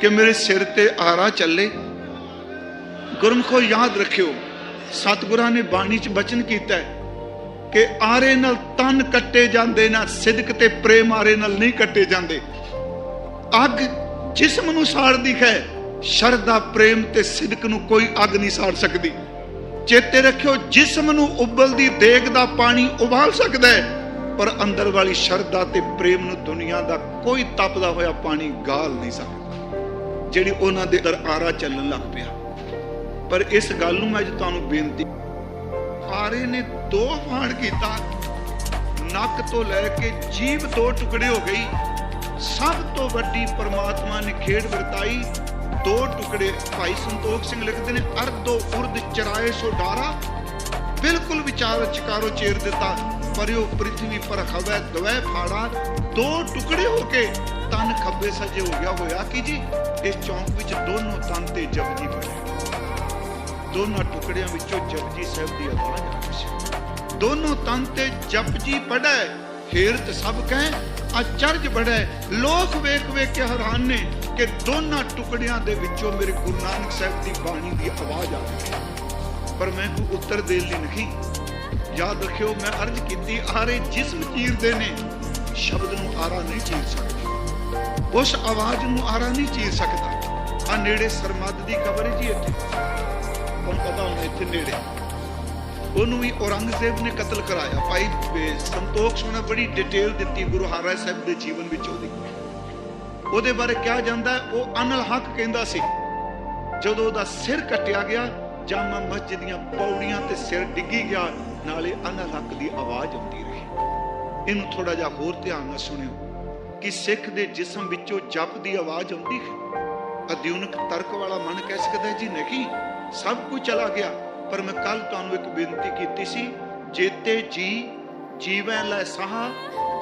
ਕਿ ਮੇਰੇ ਸਿਰ ਤੇ ਆਰਾ ਚੱਲੇ। ਗੁਰਮਖੋ, ਯਾਦ ਰੱਖਿਓ, ਸਤਿਗੁਰਾਂ ਨੇ ਬਾਣੀ ਚ ਬਚਨ ਕੀਤਾ ਹੈ ਕਿ ਆਰੇ ਨਾਲ ਤਨ ਕੱਟੇ ਜਾਂਦੇ ਨਾ, ਸਿਦਕ ਤੇ ਪ੍ਰੇਮ ਆਰੇ ਨਾਲ ਨਹੀਂ ਕੱਟੇ ਜਾਂਦੇ। ਅੱਗ ਜਿਸਮ ਨੂੰ ਸਾੜਦੀ ਹੈ, ਸ਼ਰਧਾ, ਪ੍ਰੇਮ ਤੇ ਸਿਦਕ ਨੂੰ ਕੋਈ ਅੱਗ ਨਹੀਂ ਸਾੜ ਸਕਦੀ। ਚੇਤੇ ਰੱਖਿਓ ਜਿਸਮ ਨੂੰ ਉਬਲਦੀ ਦੇਗ ਦਾ ਪਾਣੀ ਉਬਾਲ ਸਕਦਾ ਹੈ, ਪਰ ਅੰਦਰ ਵਾਲੀ ਸ਼ਰਧਾ ਤੇ ਪ੍ਰੇਮ ਨੂੰ ਦੁਨੀਆ ਦਾ ਕੋਈ ਤਪਦਾ ਹੋਇਆ ਪਾਣੀ ਗਾਲ ਨਹੀਂ ਸਕਦਾ, ਜਿਹੜੀ ਉਹਨਾਂ ਦੇ ਅੰਦਰ ਆਰਾ ਚੱਲਣ ਲੱਗ ਪਿਆ। ਪਰ ਇਸ ਗੱਲ ਨੂੰ ਮੈਂ ਅੱਜ ਤੁਹਾਨੂੰ ਬੇਨਤੀ ਆਰੇ ਨੇ ਦੋ ਫਾੜ ਕੀਤਾ। ਨੱਕ ਤੋਂ ਲੈ ਕੇ ਜੀਭ ਦੋ ਟੁਕੜੇ ਹੋ ਗਈ। ਸਭ ਤੋਂ ਵੱਡੀ ਪਰਮਾਤਮਾ ਨੇ ਖੇਡ ਵਰਤਾਈ। ਦੋ ਟੁਕੜੇ ਭਾਈ ਸੰਤੋਖ ਸਿੰਘ ਲਿਖਦੇ ਨੇ, ਅਰਧੋ ਉਰਦ ਚਰਾਏ ਸੋ ਡਾਰਾ। ਬਿਲਕੁਲ ਵਿਚਾਰ ਚਕਾਰੋ ਚੇਰ ਦਿੱਤਾ ਪਰਿਓ ਪ੍ਰਿਥਵੀ ਪਰ ਖਵੈ ਦਵੈ ਫਾੜਾ। ਦੋ ਟੁਕੜੇ ਹੋ ਕੇ ਤਨ ਖੱਬੇ ਸਜੇ ਹੋ ਗਿਆ ਹੋਇਆ ਕਿ ਜੀ? ਇਸ ਚੌਂਕ ਵਿੱਚ ਦੋਨੋਂ ਤਨ ਤੇ ਜਪਜੀ ਪੜੇ ਦੋਨਾਂ ਟੁਕੜਿਆਂ ਵਿੱਚੋਂ ਜਪਜੀ ਸਾਹਿਬ ਦੀ ਆਵਾਜ਼ ਆ ਰਹੀ ਸੀ। ਦੋਨੋਂ ਤਨ ਤੇ ਜਪਜੀ ਪੜੈ ਹੇਰਤ ਸਭ ਕਹਿ ਅਚਰਜ ਬੜੈ ਲੋਕ ਵੇਖ ਵੇਖ ਕੇ ਹੈਰਾਨ ਨੇ ਕਿ ਦੋਨਾਂ ਟੁਕੜਿਆਂ ਦੇ ਵਿੱਚੋਂ ਮੇਰੇ ਗੁਰੂ ਨਾਨਕ ਸਾਹਿਬ ਦੀ ਬਾਣੀ ਦੀ ਆਵਾਜ਼ ਆ ਰਹੀ ਪਰ ਮੈਂ ਕੋਈ ਉੱਤਰ ਦੇਣ ਲਈ ਨਹੀਂ। ਯਾਦ ਰੱਖਿਓ, ਮੈਂ ਅਰਜ਼ ਕੀਤੀ, ਆਰੇ ਜਿਸਮ ਚੀਰਦੇ ਨੇ, ਸ਼ਬਦ ਨੂੰ ਆਰਾ ਨਹੀਂ ਚੀਰ ਸਕਦਾ। ਉਸ ਆਵਾਜ਼ ਨੂੰ ਆਰਾ ਨਹੀਂ ਚੀਰ ਸਕਦਾ। ਆ ਨੇੜੇ ਸਰਮੱਦ ਦੀ ਕਬਰ ਜੀ ਇੱਥੇ। ਤੁਹਾਨੂੰ ਪਤਾ ਹੋਣਾ ਇੱਥੇ ਨੇੜੇ। ਉਹਨੂੰ ਵੀ ਔਰੰਗਜ਼ੇਬ ਨੇ ਕਤਲ ਕਰਾਇਆ। ਭਾਈ ਸੰਤੋਖ ਸਿੰਘ ਬੜੀ ਡਿਟੇਲ ਦਿੱਤੀ ਗੁਰੂ ਹਰਿ ਸਾਹਿਬ ਦੇ ਜੀਵਨ ਵਿੱਚ ਉਹਦੀ। ਉਹਦੇ ਬਾਰੇ ਕਿਹਾ ਜਾਂਦਾ, ਉਹ ਅਨਲ ਹੱਕ ਕਹਿੰਦਾ ਸੀ। ਜਦੋਂ ਉਹਦਾ ਸਿਰ ਕੱਟਿਆ ਗਿਆ, ਜਾਮਾ ਮਸਜਿਦ ਦੀਆਂ ਪੌੜੀਆਂ ਤੇ ਸਿਰ ਡਿੱਗੀ ਗਿਆ, ਨਾਲੇ ਅਨਲ ਹੱਕ ਦੀ ਆਵਾਜ਼ ਆਉਂਦੀ ਰਹੀ। ਇਹਨੂੰ ਥੋੜਾ ਜਿਹਾ ਹੋਰ ਧਿਆਨ ਨਾਲ ਸੁਣਿਓ ਕਿ ਸਿੱਖ ਦੇ ਜਿਸਮ ਵਿੱਚੋਂ ਜਪ ਦੀ ਆਵਾਜ਼ ਆਉਂਦੀ ਹੈ। ਅਧਿਉਨਕ ਤਰਕ ਵਾਲਾ ਮਨ ਕਹਿ ਸਕਦਾ ਜੀ, ਨਹੀਂ, ਸਭ ਕੁਝ ਚਲਾ ਗਿਆ। ਪਰ ਮੈਂ ਕੱਲ ਤੁਹਾਨੂੰ ਇੱਕ ਬੇਨਤੀ ਕੀਤੀ ਸੀ, ਜੇਤੇ ਜੀ, ਜੀਵੈ ਲੈ ਸਾਹ,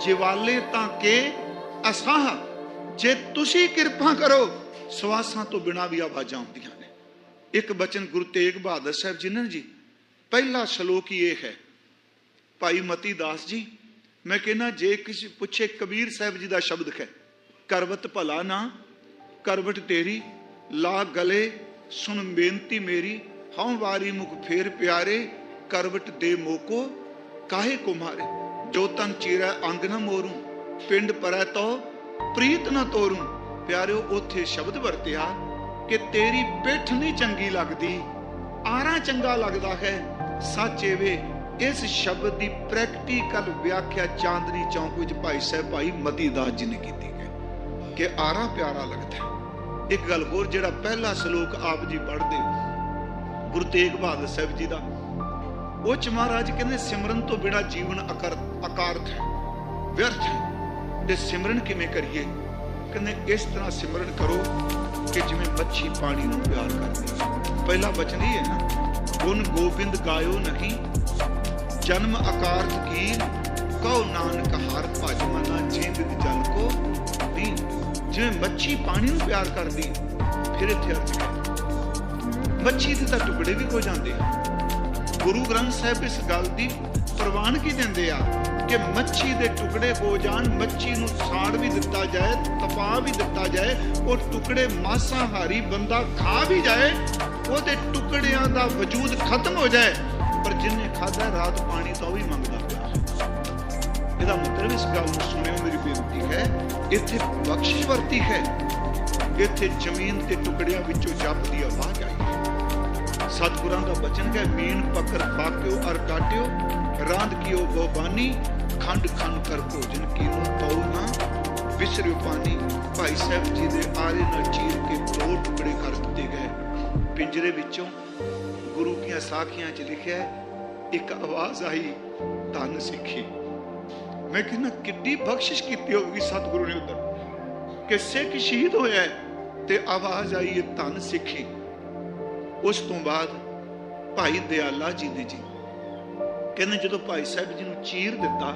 ਜਿਵਾਲੇ ਤਾਂ ਕੇ ਅਸਾਹ। ਜੇ ਤੁਸੀਂ ਕਿਰਪਾ ਕਰੋ, ਸਵਾਸਾਂ ਤੋਂ ਬਿਨਾ ਵੀ ਆਵਾਜ਼ਾਂ ਆਉਂਦੀਆਂ ਨੇ। ਇੱਕ ਬਚਨ ਗੁਰੂ ਤੇਗ ਬਹਾਦਰ ਸਾਹਿਬ ਜੀ ਨੇ ਜੀ, ਪਹਿਲਾ ਸ਼ਲੋਕ ਹੀ ਇਹ ਹੈ, ਭਾਈ ਮਤੀ ਦਾਸ ਜੀ, ਮੈਂ ਕਹਿੰਦਾ ਜੇ ਕਿਸੇ ਪੁੱਛੇ ਕਬੀਰ ਸਾਹਿਬ ਜੀ ਦਾ ਸ਼ਬਦ ਹੈ, ਕਰਵਤ ਭਲਾ ਨਾ, ਕਰਵਟ ਤੇਰੀ, ਲਾ ਗਲੇ, ਸੁਣ ਬੇਨਤੀ ਮੇਰੀ ਹਉ ਵਾਰੀ ਮੁਖ ਫੇਰ ਪਿਆਰੇ, ਕਰਵਟ ਦੇ ਮੋਕੋ, ਕਾਹੇ ਕੁਮਾਰੇ ਜੋ ਤਨ ਚੀਰੈ, ਅੰਗ ਨਾ ਮੋਰੂ, ਪਿੰਡ ਪਰੈ ਤੋ ਪ੍ਰੀਤ ਨਾ ਤੋਰੂ। ਪਿਆਰਿਓ ਉਥੇ ਸ਼ਬਦ ਵਰਤਿਆ ਕਿ ਤੇਰੀ ਪਿੱਠ ਨਹੀਂ ਚੰਗੀ ਲੱਗਦੀ, ਆਰਾ ਚੰਗਾ ਲੱਗਦਾ ਹੈ। ਸੱਚ ਵੇ ਇਸ ਸ਼ਬਦ ਦੀ ਪ੍ਰੈਕਟੀਕਲ ਵਿਆਖਿਆ ਚਾਂਦਨੀ ਚੌਂਕ ਵਿੱਚ ਭਾਈ ਸਾਹਿਬ ਭਾਈ ਮਤੀ ਦਾਸ ਜੀ ਨੇ ਕੀਤੀ ਹੈ ਕਿ ਆਰਾ ਪਿਆਰਾ ਲੱਗਦਾ ਇੱਕ ਗੱਲ ਹੋਰ, ਜਿਹੜਾ ਪਹਿਲਾ ਸ਼ਲੋਕ ਆਪ ਜੀ ਪੜ੍ਹਦੇ ਗੁਰੂ ਤੇਗ ਬਹਾਦਰ ਸਾਹਿਬ ਜੀ ਦਾ, ਉਹ ਚ ਮਹਾਰਾਜ ਕਹਿੰਦੇ ਸਿਮਰਨ ਤੋਂ ਬਿਨਾ ਜੀਵਨ ਅਕਰ ਅਕਾਰਥ ਹੈ, ਵਿਅਰਥ ਹੈ। ਤੇ ਸਿਮਰਨ ਕਿਵੇਂ ਕਰੀਏ? ਕਹਿੰਦੇ ਇਸ ਤਰ੍ਹਾਂ ਸਿਮਰਨ ਕਰੋ ਕਿ ਜਿਵੇਂ ਮੱਛੀ ਪਾਣੀ ਨੂੰ ਪਿਆਰ ਕਰਦੀ ਹੈ। ਪਹਿਲਾ ਬਚਨ ਹੀ ਹੈ ਨਾ, ਗੁਣ ਗੋਬਿੰਦ ਗਾਇਓ ਨਹੀਂ, ਜਨਮ ਆਕਾਰਤ ਕੀ, ਕਉ ਨਾਨਕ ਹਰ ਭਜ ਮਨਾ ਜੀਵਿਤ ਜਨ ਕੋ ਵੀ ਜਿਵੇਂ ਮੱਛੀ ਪਾਣੀ ਨੂੰ ਪਿਆਰ ਕਰਦੀ, ਫਿਰ ਇੱਥੇ ਅਰਥ ਮੱਛੀ ਦੇ ਤਾਂ ਟੁਕੜੇ ਵੀ ਹੋ ਜਾਂਦੇ ਆ। ਗੁਰੂ ਗ੍ਰੰਥ ਸਾਹਿਬ ਇਸ ਗੱਲ ਦੀ ਪ੍ਰਵਾਨਗੀ ਦਿੰਦੇ ਆ ਕਿ ਮੱਛੀ ਦੇ ਟੁਕੜੇ ਹੋ ਜਾਣ, ਮੱਛੀ ਨੂੰ ਸਾੜ ਵੀ ਦਿੱਤਾ ਜਾਏ, ਤਪਾ ਵੀ ਦਿੱਤਾ ਜਾਏ, ਉਹ ਟੁਕੜੇ ਮਾਸਾਹਾਰੀ ਬੰਦਾ ਖਾ ਵੀ ਜਾਏ, ਉਹਦੇ ਟੁਕੜਿਆਂ ਦਾ ਵਜੂਦ ਖਤਮ ਹੋ ਜਾਏ, ਪਰ ਜਿੰਨੇ ਖਾਦਾ ਰਾਤ ਪਾਣੀ ਤਾਂ ਉਹ ਵੀ ਮੰਗਦਾ ਪਿਆ। ਇਹਦਾ ਮਤਲਬ ਇਸ ਗੱਲ ਨੂੰ ਸੁਣਿਓ ਮੇਰੀ ਬੇਨਤੀ ਹੈ, ਇੱਥੇ ਬਖਸ਼ਿਸ਼ ਵਰਤੀ ਹੈ। ਇੱਥੇ ਜ਼ਮੀਨ ਤੇ ਟੁਕੜਿਆਂ ਵਿੱਚੋਂ ਜਪ ਦੀ ਆਵਾਜ਼ ਆਈ। ਸਤਿਗੁਰਾਂ ਦਾ ਬਚਨ ਹੈ, ਮੀਨ ਪਕਰ ਬਾਕਿਓ ਅਰ ਕਾਟਿਓ ਰਾਂਦ ਕੀਓ ਗੋਬਾਨੀ ਖੰਡ ਖੰਡ ਕਰ ਭੋਜਨ ਕੀਨੋ ਤਉ ਨਾ। ਵਿਸਰਿਓ ਪਾਣੀ, ਭਾਈ ਸਾਹਿਬ ਜੀ ਦੇ ਆਰੇ ਨਾਲ ਚੀਰ ਕੇ ਦੋ ਟੁਕੜੇ ਕਰ ਦਿੱਤੇ ਗਏ। ਪਿੰਜਰੇ ਵਿੱਚੋਂ ਗੁਰੂ ਦੀਆਂ ਸਾਖੀਆਂ 'ਚ ਲਿਖਿਆ ਇੱਕ ਆਵਾਜ਼ ਆਈ, ਧੰਨ ਸਿੱਖੀ। ਮੈਂ ਕਹਿੰਦਾ ਕਿੱਡੀ ਬਖਸ਼ਿਸ਼ ਕੀਤੀ ਹੋਵੇਗੀ ਸਤਿਗੁਰੂ ਨੇ ਉਧਰ। ਕਿ ਸਿੱਖ ਸ਼ਹੀਦ ਹੋਇਆ ਤੇ ਆਵਾਜ਼ ਆਈ ਹੈ, ਧਨ ਸਿੱਖੀ। ਉਸ ਤੋਂ ਬਾਅਦ ਭਾਈ ਦਿਆਲਾ ਜੀ ਨੇ ਜੀ ਕਹਿੰਦੇ ਜਦੋਂ ਭਾਈ ਸਾਹਿਬ ਜੀ ਨੂੰ ਚੀਰ ਦਿੱਤਾ,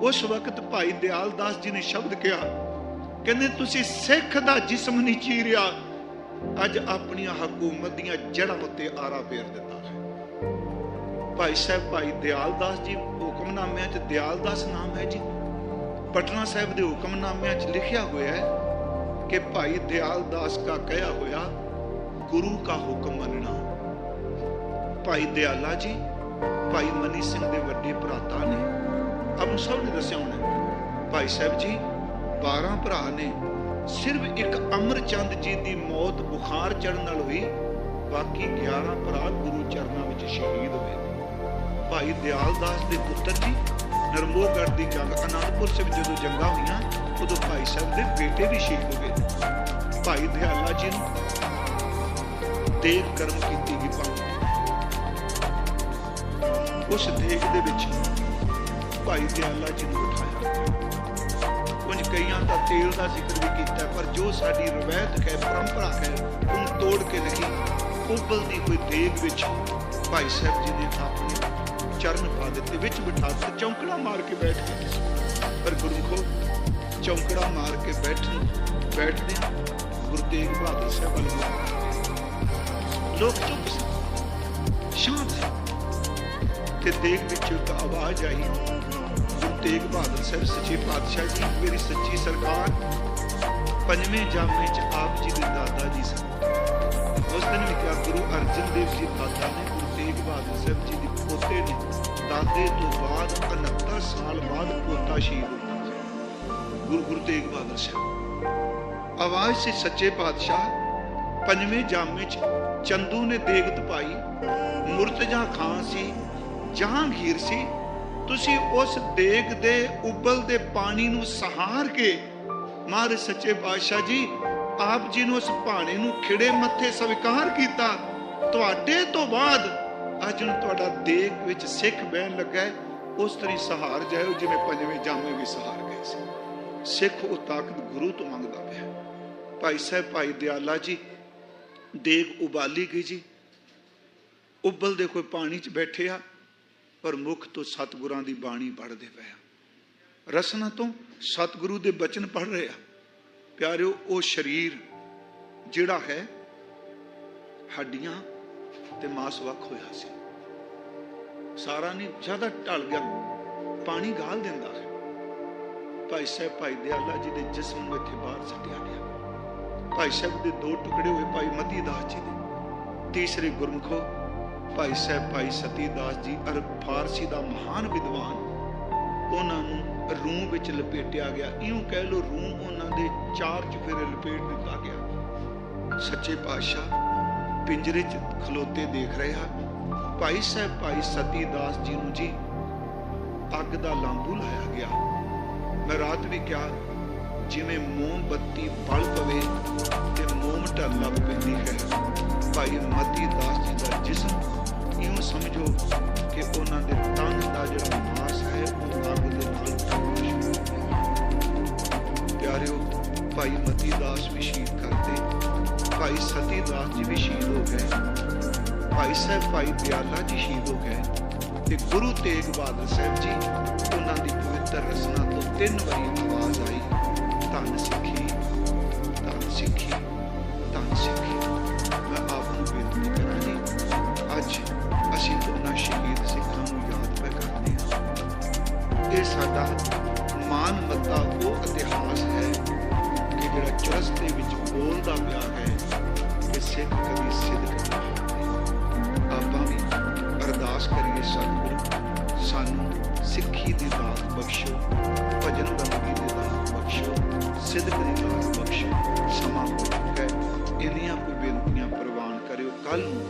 ਉਸ ਵਕਤ ਭਾਈ ਦਿਆਲ ਦਾਸ ਜੀ ਨੇ ਸ਼ਬਦ ਕਿਹਾ, ਕਹਿੰਦੇ ਤੁਸੀਂ ਸਿੱਖ ਦਾ ਜਿਸਮ ਨਹੀਂ ਚੀਰਿਆ, ਅੱਜ ਆਪਣੀਆਂ ਹਕੂਮਤ ਦੀਆਂ ਜੜ੍ਹਾਂ ਉੱਤੇ ਆਰਾ ਫੇਰ ਦਿੱਤਾ ਹੈ। ਭਾਈ ਸਾਹਿਬ, ਭਾਈ ਦਿਆਲ ਦਾਸ ਜੀ ਹੁਕਮਨਾਮਿਆਂ 'ਚ ਦਿਆਲ ਦਾਸ ਨਾਮ ਹੈ ਜੀ। ਪਟਨਾ ਸਾਹਿਬ ਦੇ ਹੁਕਮਨਾਮਿਆਂ 'ਚ ਲਿਖਿਆ ਹੋਇਆ ਹੈ ਕਿ ਭਾਈ ਦਿਆਲ ਦਾਸ ਦਾ ਕਹਿਆ ਹੋਇਆ ਗੁਰੂ का ਹੁਕਮ ਮੰਨਣਾ। ਭਾਈ ਦਿਆਲਾ ਜੀ, ਭਾਈ ਮਨੀ ਸਿੰਘ ਦੇ ਵੱਡੇ ਭਰਾਤਾ ਨੇ ਆਪ ਸਭ ਨੇ ਦੱਸਿਆ ਹੋਣਾ ਭਾਈ ਸਾਹਿਬ ਜੀ 12 ਭਰਾ ਨੇ, ਸਿਰਫ ਇੱਕ ਅਮਰਚੰਦ ਜੀ ਦੀ ਮੌਤ ਬੁਖਾਰ ਚੜਨ ਨਾਲ ਹੋਈ, ਬਾਕੀ 11 ਭਰਾ ਗੁਰੂ ਚਰਨਾਂ ਵਿੱਚ ਸ਼ਹੀਦ ਹੋਏ ਭਾਈ ਦਿਆਲ ਦਾਸ ਦੇ ਪੁੱਤਰ ਜੀ ਨਰਮੋਗੜ ਦੀ ਜੰਗ ਅਨੰਦਪੁਰ ਸਾਹਿਬ ਜਦੋਂ ਜੰਗਾਂ ਹੋਈਆਂ, ਉਦੋਂ ਭਾਈ ਸਾਹਿਬ ਦੇ ਬੇਟੇ ਵੀ ਸ਼ਹੀਦ ਹੋ ਗਏ ਭਾਈ ਦਿਆਲਾ ਜੀ ਨੂੰ ਦੇਗ ਕਰਮ ਕੀਤੀ ਗਈ ਭਾਵੇਂ। ਉਸ ਦੇਗ ਦੇ ਵਿੱਚ ਭਾਈ ਦਿਆਲਾ ਜੀ ਨੂੰ ਬਿਠਾਇਆ। ਕੁਝ ਕਈਆਂ ਦਾ ਤੇਲ ਦਾ ਜ਼ਿਕਰ ਵੀ ਕੀਤਾ, ਪਰ ਜੋ ਸਾਡੀ ਰਵਾਇਤ ਹੈ, ਪਰੰਪਰਾ ਹੈ, ਉਹਨੂੰ ਤੋੜ ਕੇ ਨਹੀਂ, ਉਬਲਦੀ ਕੋਈ ਦੇਗ ਵਿੱਚ ਭਾਈ ਸਾਹਿਬ ਜੀ ਨੇ ਆਪਣੇ ਚਰਨ ਪਾ ਦਿੱਤੇ, ਵਿੱਚ ਬਿਠਾ ਕੇ ਚੌਂਕੜਾ ਮਾਰ ਕੇ ਬੈਠ ਗਏ ਪਰ ਗੁਰਮੁਖੋ ਚੌਂਕੜਾ ਮਾਰ ਕੇ ਬੈਠ ਬੈਠਦੇ ਗੁਰੂ ਤੇਗ ਬਹਾਦਰ ਸਾਹਿਬ ਵੱਲੋਂ ਲੋਕ ਚੁੱਪ ਸ਼ਾਂਤ ਤੇ ਦੇਖ ਵਿੱਚ ਇੱਕ ਆਵਾਜ਼ ਆਈ। ਗੁਰੂ ਤੇਗ ਬਹਾਦਰ ਸਾਹਿਬ ਸੱਚੇ ਪਾਤਸ਼ਾਹ ਜੀ, ਮੇਰੀ ਸੱਚੀ ਸਰਕਾਰ। ਪੰਜਵੇਂ ਜਾਮੇ ਚ ਆਪ ਜੀ ਦੇ ਦਾਦਾ ਜੀ ਸਨ। ਉਸ ਦਿਨ ਵੀ ਕਿਹਾ, ਗੁਰੂ ਅਰਜਨ ਦੇਵ ਜੀ ਦਾਦਾ ਨੇ ਗੁਰੂ ਤੇਗ ਬਹਾਦਰ ਸਾਹਿਬ ਜੀ ਦੇ ਪੋਤੇ ਨੇ, ਦਾਦੇ ਤੋਂ ਬਾਅਦ 69 ਸਾਲ ਬਾਅਦ ਪੋਤਾ ਸ਼ਹੀਦ ਹੋਇਆ ਗੁਰੂ ਗੁਰੂ ਤੇਗ ਬਹਾਦਰ ਸਾਹਿਬ। ਆਵਾਜ਼ ਸੇ, ਸੱਚੇ ਪਾਤਸ਼ਾਹ, ਪੰਜਵੇਂ ਜਾਮੇ ਚ ਚੰਦੂ ਨੇ ਦੇਗਤ ਪਾਈ, ਮੁਰਤਜ਼ਾ ਖਾਨ ਸੀ ਜਹਾਂਗੀਰ ਸੀ। ਤੁਸੀਂ ਉਸ ਦੇਗ ਦੇ ਉਬਲਦੇ ਪਾਣੀ ਨੂੰ ਸਹਾਰ ਕੇ ਮਹਾਰਾਜ ਸੱਚੇ ਪਾਤਸ਼ਾਹ ਜੀ, ਆਪ ਜੀ ਨੂੰ ਉਸ ਭਾਣੇ ਨੂੰ ਖਿੜੇ ਮੱਥੇ ਸਵੀਕਾਰ ਕੀਤਾ। ਤੁਹਾਡੇ ਤੋਂ ਬਾਅਦ ਅੱਜ ਨੂੰ ਤੁਹਾਡਾ ਦੇਗ ਵਿੱਚ ਸਿੱਖ ਬਹਿਣ ਲੱਗਾ ਉਸ ਤਰੀ ਸਹਾਰ ਜਾਇਓ ਜਿਵੇਂ ਪੰਜਵੇਂ ਜਾਮੇ ਵੀ ਸਹਾਰ ਗਏ ਸੀ। ਸਿੱਖ ਉਹ ਤਾਕਤ ਗੁਰੂ ਤੋਂ ਮੰਗਦਾ ਪਿਆ। ਭਾਈ ਸਾਹਿਬ, ਭਾਈ ਦਿਆਲਾ ਜੀ ਦੇਗ ਉਬਾਲੀ ਗਈ ਜੀ। ਉਬਲਦੇ ਕੋਈ ਪਾਣੀ 'ਚ ਬੈਠੇ ਆ, ਪਰ ਮੁਖ ਤੋਂ ਸਤਿਗੁਰਾਂ ਦੀ ਬਾਣੀ ਪੜ੍ਹਦੇ ਪਏ ਆ। ਰਸਨਾ ਤੋਂ ਸਤਿਗੁਰੂ ਦੇ ਬਚਨ ਪੜ੍ਹ ਰਹੇ ਆ। ਪਿਆਰਿਓ, ਉਹ ਸਰੀਰ ਜਿਹੜਾ ਹੈ, ਹੱਡੀਆਂ ਤੇ ਮਾਸ ਵੱਖ ਹੋਇਆ ਸੀ। ਸਾਰਾ ਨਹੀਂ, ਜ਼ਿਆਦਾ ਢਲ ਗਿਆ, ਪਾਣੀ ਗਾਲ ਦਿੰਦਾ ਹੈ। ਭਾਈ ਸਾਹਿਬ, ਭਾਈ ਦਿਆਲਾ ਜੀ ਦੇ ਜਿਸਮ ਨੂੰ ਇੱਥੇ ਬਾਹਰ ਸੱਟਿਆ ਗਿਆ। ਭਾਈ ਸਾਹਿਬ ਦੇ ਦੋ ਟੁਕੜੇ ਹੋਏ ਭਾਈ ਮਤੀ ਦਾਸ ਜੀ ਦੇ। ਤੀਸਰੇ ਗੁਰਮਖੋ, ਭਾਈ ਸਾਹਿਬ ਭਾਈ ਸਤੀ ਦਾਸ ਜੀ ਅਰਬ ਫਾਰਸੀ ਦਾ ਮਹਾਨ ਵਿਦਵਾਨ। ਉਹਨਾਂ ਨੂੰ ਰੂਮ ਵਿੱਚ ਲਪੇਟਿਆ ਗਿਆ। ਇਉਂ ਕਹਿ ਲੋ ਰੂਮ ਉਹਨਾਂ ਦੇ ਚਾਰ ਚੁਫੇਰੇ ਲਪੇਟ ਦਿੱਤਾ ਗਿਆ। ਸੱਚੇ ਪਾਤਸ਼ਾਹ, ਪਿੰਜਰੇ 'ਚ ਖਲੋਤੇ ਦੇਖ ਰਿਹਾ ਭਾਈ ਸਾਹਿਬ ਭਾਈ ਸਤੀ ਦਾਸ ਜੀ ਨੂੰ ਜੀ ਅੱਗ ਦਾ ਲਾਂਬੂ ਲਾਇਆ ਗਿਆ। ਮੈਂ ਰਾਤ ਵੀ ਕਿਹਾ ਜਿਵੇਂ ਮੋਮਬੱਤੀ ਬਲ ਪਵੇ ਤੇ ਮੋਮ ਢਲ ਲੱਗ ਪੈਂਦੀ ਹੈ। ਭਾਈ ਮਤੀ ਦਾਸ ਜੀ ਦਾ ਜਿਸਮ, ਇਉਂ ਸਮਝੋ ਕਿ ਉਹਨਾਂ ਦੇ ਤਨ ਦਾ ਜਿਹੜਾ ਮਾਸ ਹੈ, ਉਹ ਅੱਗ ਦੇ ਨਾਲ ਤਪਣਾ ਪਿਆਰਿਓ, ਭਾਈ ਮਤੀ ਦਾਸ ਵੀ ਸ਼ਹੀਦ ਕਰਦੇ, ਭਾਈ ਸਤੀ ਦਾਸ ਜੀ ਵੀ ਸ਼ਹੀਦ ਹੋ ਗਏ, ਭਾਈ ਸਾਹਿਬ, ਭਾਈ ਦਿਆਲਾ ਜੀ ਸ਼ਹੀਦ ਹੋ ਗਏ ਤੇ ਗੁਰੂ ਤੇਗ ਬਹਾਦਰ ਸਾਹਿਬ ਜੀ, ਉਹਨਾਂ ਦੀ ਪਵਿੱਤਰ ਰਸਨਾ ਤੋਂ ਤਿੰਨ ਵਾਰੀ ਸਿੱਖੀ ਧੰਨ ਸਿੱਖੀ ਮੈਂ ਆਪ ਨੂੰ ਬੇਨਤੀ ਕਰਾਂ ਅੱਜ ਅਸੀਂ ਉਹਨਾਂ ਸ਼ਹੀਦ ਸਿੱਖਾਂ ਨੂੰ ਯਾਦ ਪੈ ਕਰਦੇ ਹਾਂ ਇਹ ਸਾਡਾ ਮਾਨ ਮੱਤਾ ਉਹ ਇਤਿਹਾਸ ਹੈ ਕਿ ਜਿਹੜਾ ਚਰਸਤੇ ਵਿੱਚ ਬੋਲਦਾ ਪਿਆ ਹੈ ਕਿ ਸਿੱਖ ਕਦੀ ਸਿੱਧ ਆਪਾਂ ਵੀ ਅਰਦਾਸ ਕਰੀਏ ਸਤਿਗੁਰੂ ਸਾਨੂੰ ਸਿੱਖੀ ਦੀ ਦਾਤ ਬਖਸ਼ੋ ਭਜਨ ਬੰਦਗੀ ਦੀ ਦਾਤ ਬਖਸ਼ੋ ਸਿੱਧਕ ਦੀ ਦਾਤ ਬਖਸ਼ੋ, ਸਮਾਂ ਹੈ ਇੰਨੀਆਂ ਕੋਈ ਬੇਨਤੀਆਂ ਪ੍ਰਵਾਨ ਕਰਿਓ। ਕੱਲ ਨੂੰ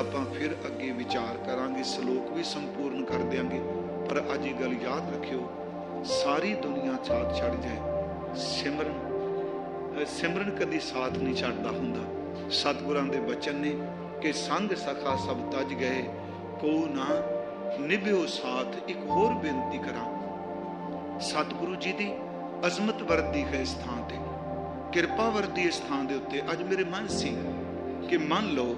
ਆਪਾਂ ਫਿਰ ਅੱਗੇ ਵਿਚਾਰ ਕਰਾਂਗੇ, ਸ਼ਲੋਕ ਵੀ ਸੰਪੂਰਨ ਕਰ ਦਿਆਂਗੇ। ਪਰ ਅੱਜ ਇਹ ਗੱਲ ਯਾਦ ਰੱਖਿਓ, ਸਾਰੀ ਦੁਨੀਆ ਸਾਥ ਛੱਡ ਜਾਏ। ਸਿਮਰਨ ਸਿਮਰਨ ਕਦੀ ਸਾਥ ਨਹੀਂ ਛੱਡਦਾ ਹੁੰਦਾ। ਸਤਿਗੁਰਾਂ ਦੇ ਬਚਨ ਨੇ ਕਿ ਸੰਗ ਸਖਾ ਸਭ ਤਜ ਗਏ। ਕੋ ਨਾ ਨਿਭਿਓ ਸਾਥ, ਇੱਕ ਹੋਰ ਬੇਨਤੀ ਕਰਾਂ। ਸਤਿਗੁਰੂ ਜੀ ਦੀ ਅਜ਼ਮਤ ਵਰਦੀ ਹੈ ਇਸ ਥਾਂ ਤੇ। ਕਿਰਪਾ ਵਰਦੀ ਇਸ ਥਾਂ ਦੇ ਉੱਤੇ। ਅੱਜ ਮੇਰੇ ਮਨ ਸੀ ਕਿ ਮੰਨ ਲਓ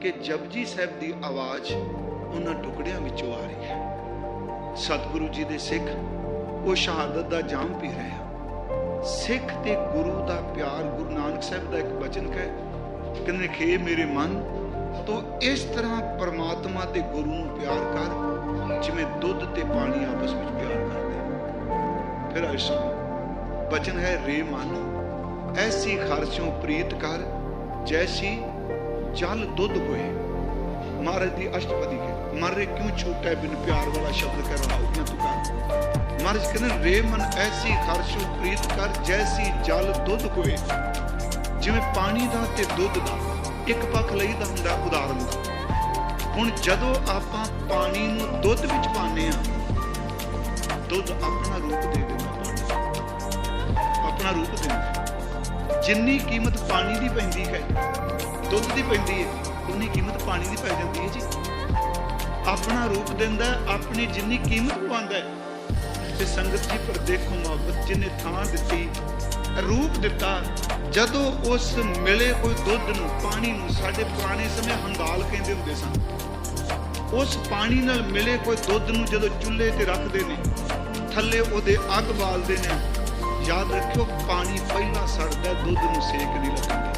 ਕਿ ਜਪਜੀ ਸਾਹਿਬ ਦੀ ਆਵਾਜ਼ ਉਹਨਾਂ ਟੁਕੜਿਆਂ ਵਿੱਚੋਂ ਆ ਰਹੀ ਹੈ। ਸਤਿਗੁਰੂ ਜੀ ਦੇ ਸਿੱਖ, ਉਹ ਸ਼ਹਾਦਤ ਦਾ ਜਾਮ ਪੀ ਰਹੇ ਆ ਸਿੱਖ ਤੇ ਗੁਰੂ ਦਾ ਪਿਆਰ ਗੁਰੂ ਨਾਨਕ ਸਾਹਿਬ ਦਾ ਇੱਕ ਬਚਨ ਹੈ ਕਹਿੰਦੇ ਖੇ ਮੇਰੇ ਮਨ, ਤੋ ਇਸ ਤਰ੍ਹਾਂ ਪਰਮਾਤਮਾ ਤੇ ਗੁਰੂ ਨੂੰ ਪਿਆਰ ਕਰ ਜਿਵੇਂ ਦੁੱਧ ਤੇ ਪਾਣੀ ਆਪਸ ਵਿੱਚ ਪਿਆਰ ਕਰਦੇ ਆ। ਫਿਰ ਅਰਸ਼ ਬਚਨ ਹੈ ਰੇ ਮਨ, ਐਸੀ ਖਰਚੋਂ ਪ੍ਰੀਤ ਕਰ, ਜੈਸੀ ਜਲ ਦੁੱਧ ਹੋਏ। ਮਹਾਰਾਜ ਦੀ ਅਸ਼ਟਪਦੀ ਹੈ। ਮਰੇ ਕਿਉਂ ਛੋਟਾ ਬਿਨ ਪਿਆਰ ਵਾਲਾ ਸ਼ਬਦ ਕਰ ਰਹਾ ਹੂੰ? ਮਹਾਰਾਜ ਕਹਿੰਦੇ ਰੇ ਮਨ ਐਸੀ ਖਰਚੋਂ ਪ੍ਰੀਤ ਕਰ, ਜੈਸੀ ਜਲ ਦੁੱਧ ਹੋਏ। ਜਿਵੇਂ ਪਾਣੀ ਦਾ ਤੇ ਦੁੱਧ ਦਾ, ਇੱਕ ਪੱਖ ਲਈਦਾ ਹੁੰਦਾ ਉਦਾਹਰਨ ਹੁਣ ਜਦੋਂ ਆਪਾਂ ਪਾਣੀ ਨੂੰ ਦੁੱਧ ਵਿੱਚ ਪਾਉਂਦੇ ਆ ਦੁੱਧ ਆਪਣਾ ਰੂਪ ਦੇ ਦਿੰਦਾ। ਆਪਣਾ ਰੂਪ ਦਿੰਦਾ ਜਿੰਨੀ ਕੀਮਤ ਪਾਣੀ ਦੀ ਪੈਂਦੀ ਹੈ, ਦੁੱਧ ਦੀ ਪੈਂਦੀ ਹੈ, ਉਨੀ ਕੀਮਤ ਪਾਣੀ ਦੀ ਪੈ ਜਾਂਦੀ ਹੈ ਜੀ। ਆਪਣਾ ਰੂਪ ਦਿੰਦਾ ਆਪਣੀ ਜਿੰਨੀ ਕੀਮਤ ਪਾਉਂਦਾ ਤੇ ਸੰਗਤ ਜੀ, ਪਰ ਦੇਖੋ ਮੁਹੱਬਤ ਜਿਹਨੇ ਥਾਂ ਦਿੱਤੀ, ਰੂਪ ਦਿੱਤਾ, ਜਦੋਂ ਉਸ ਮਿਲੇ ਕੋਈ ਦੁੱਧ ਨੂੰ, ਪਾਣੀ ਨੂੰ, ਸਾਡੇ ਪੁਰਾਣੇ ਸਮੇਂ ਹੰਗਾਲ ਕਹਿੰਦੇ ਹੁੰਦੇ ਸਨ। ਉਸ ਪਾਣੀ ਨਾਲ ਮਿਲੇ ਕੋਈ ਦੁੱਧ ਨੂੰ ਜਦੋਂ ਚੁੱਲ੍ਹੇ ਤੇ ਰੱਖਦੇ ਨੇ, ਥੱਲੇ ਉਹਦੇ ਅੱਗ ਬਾਲਦੇ ਨੇ ਯਾਦ ਰੱਖਿਓ, ਪਾਣੀ ਪਹਿਲਾਂ ਸੜਦਾ, ਦੁੱਧ ਨੂੰ ਸੇਕ ਨਹੀਂ ਲੱਗਦਾ।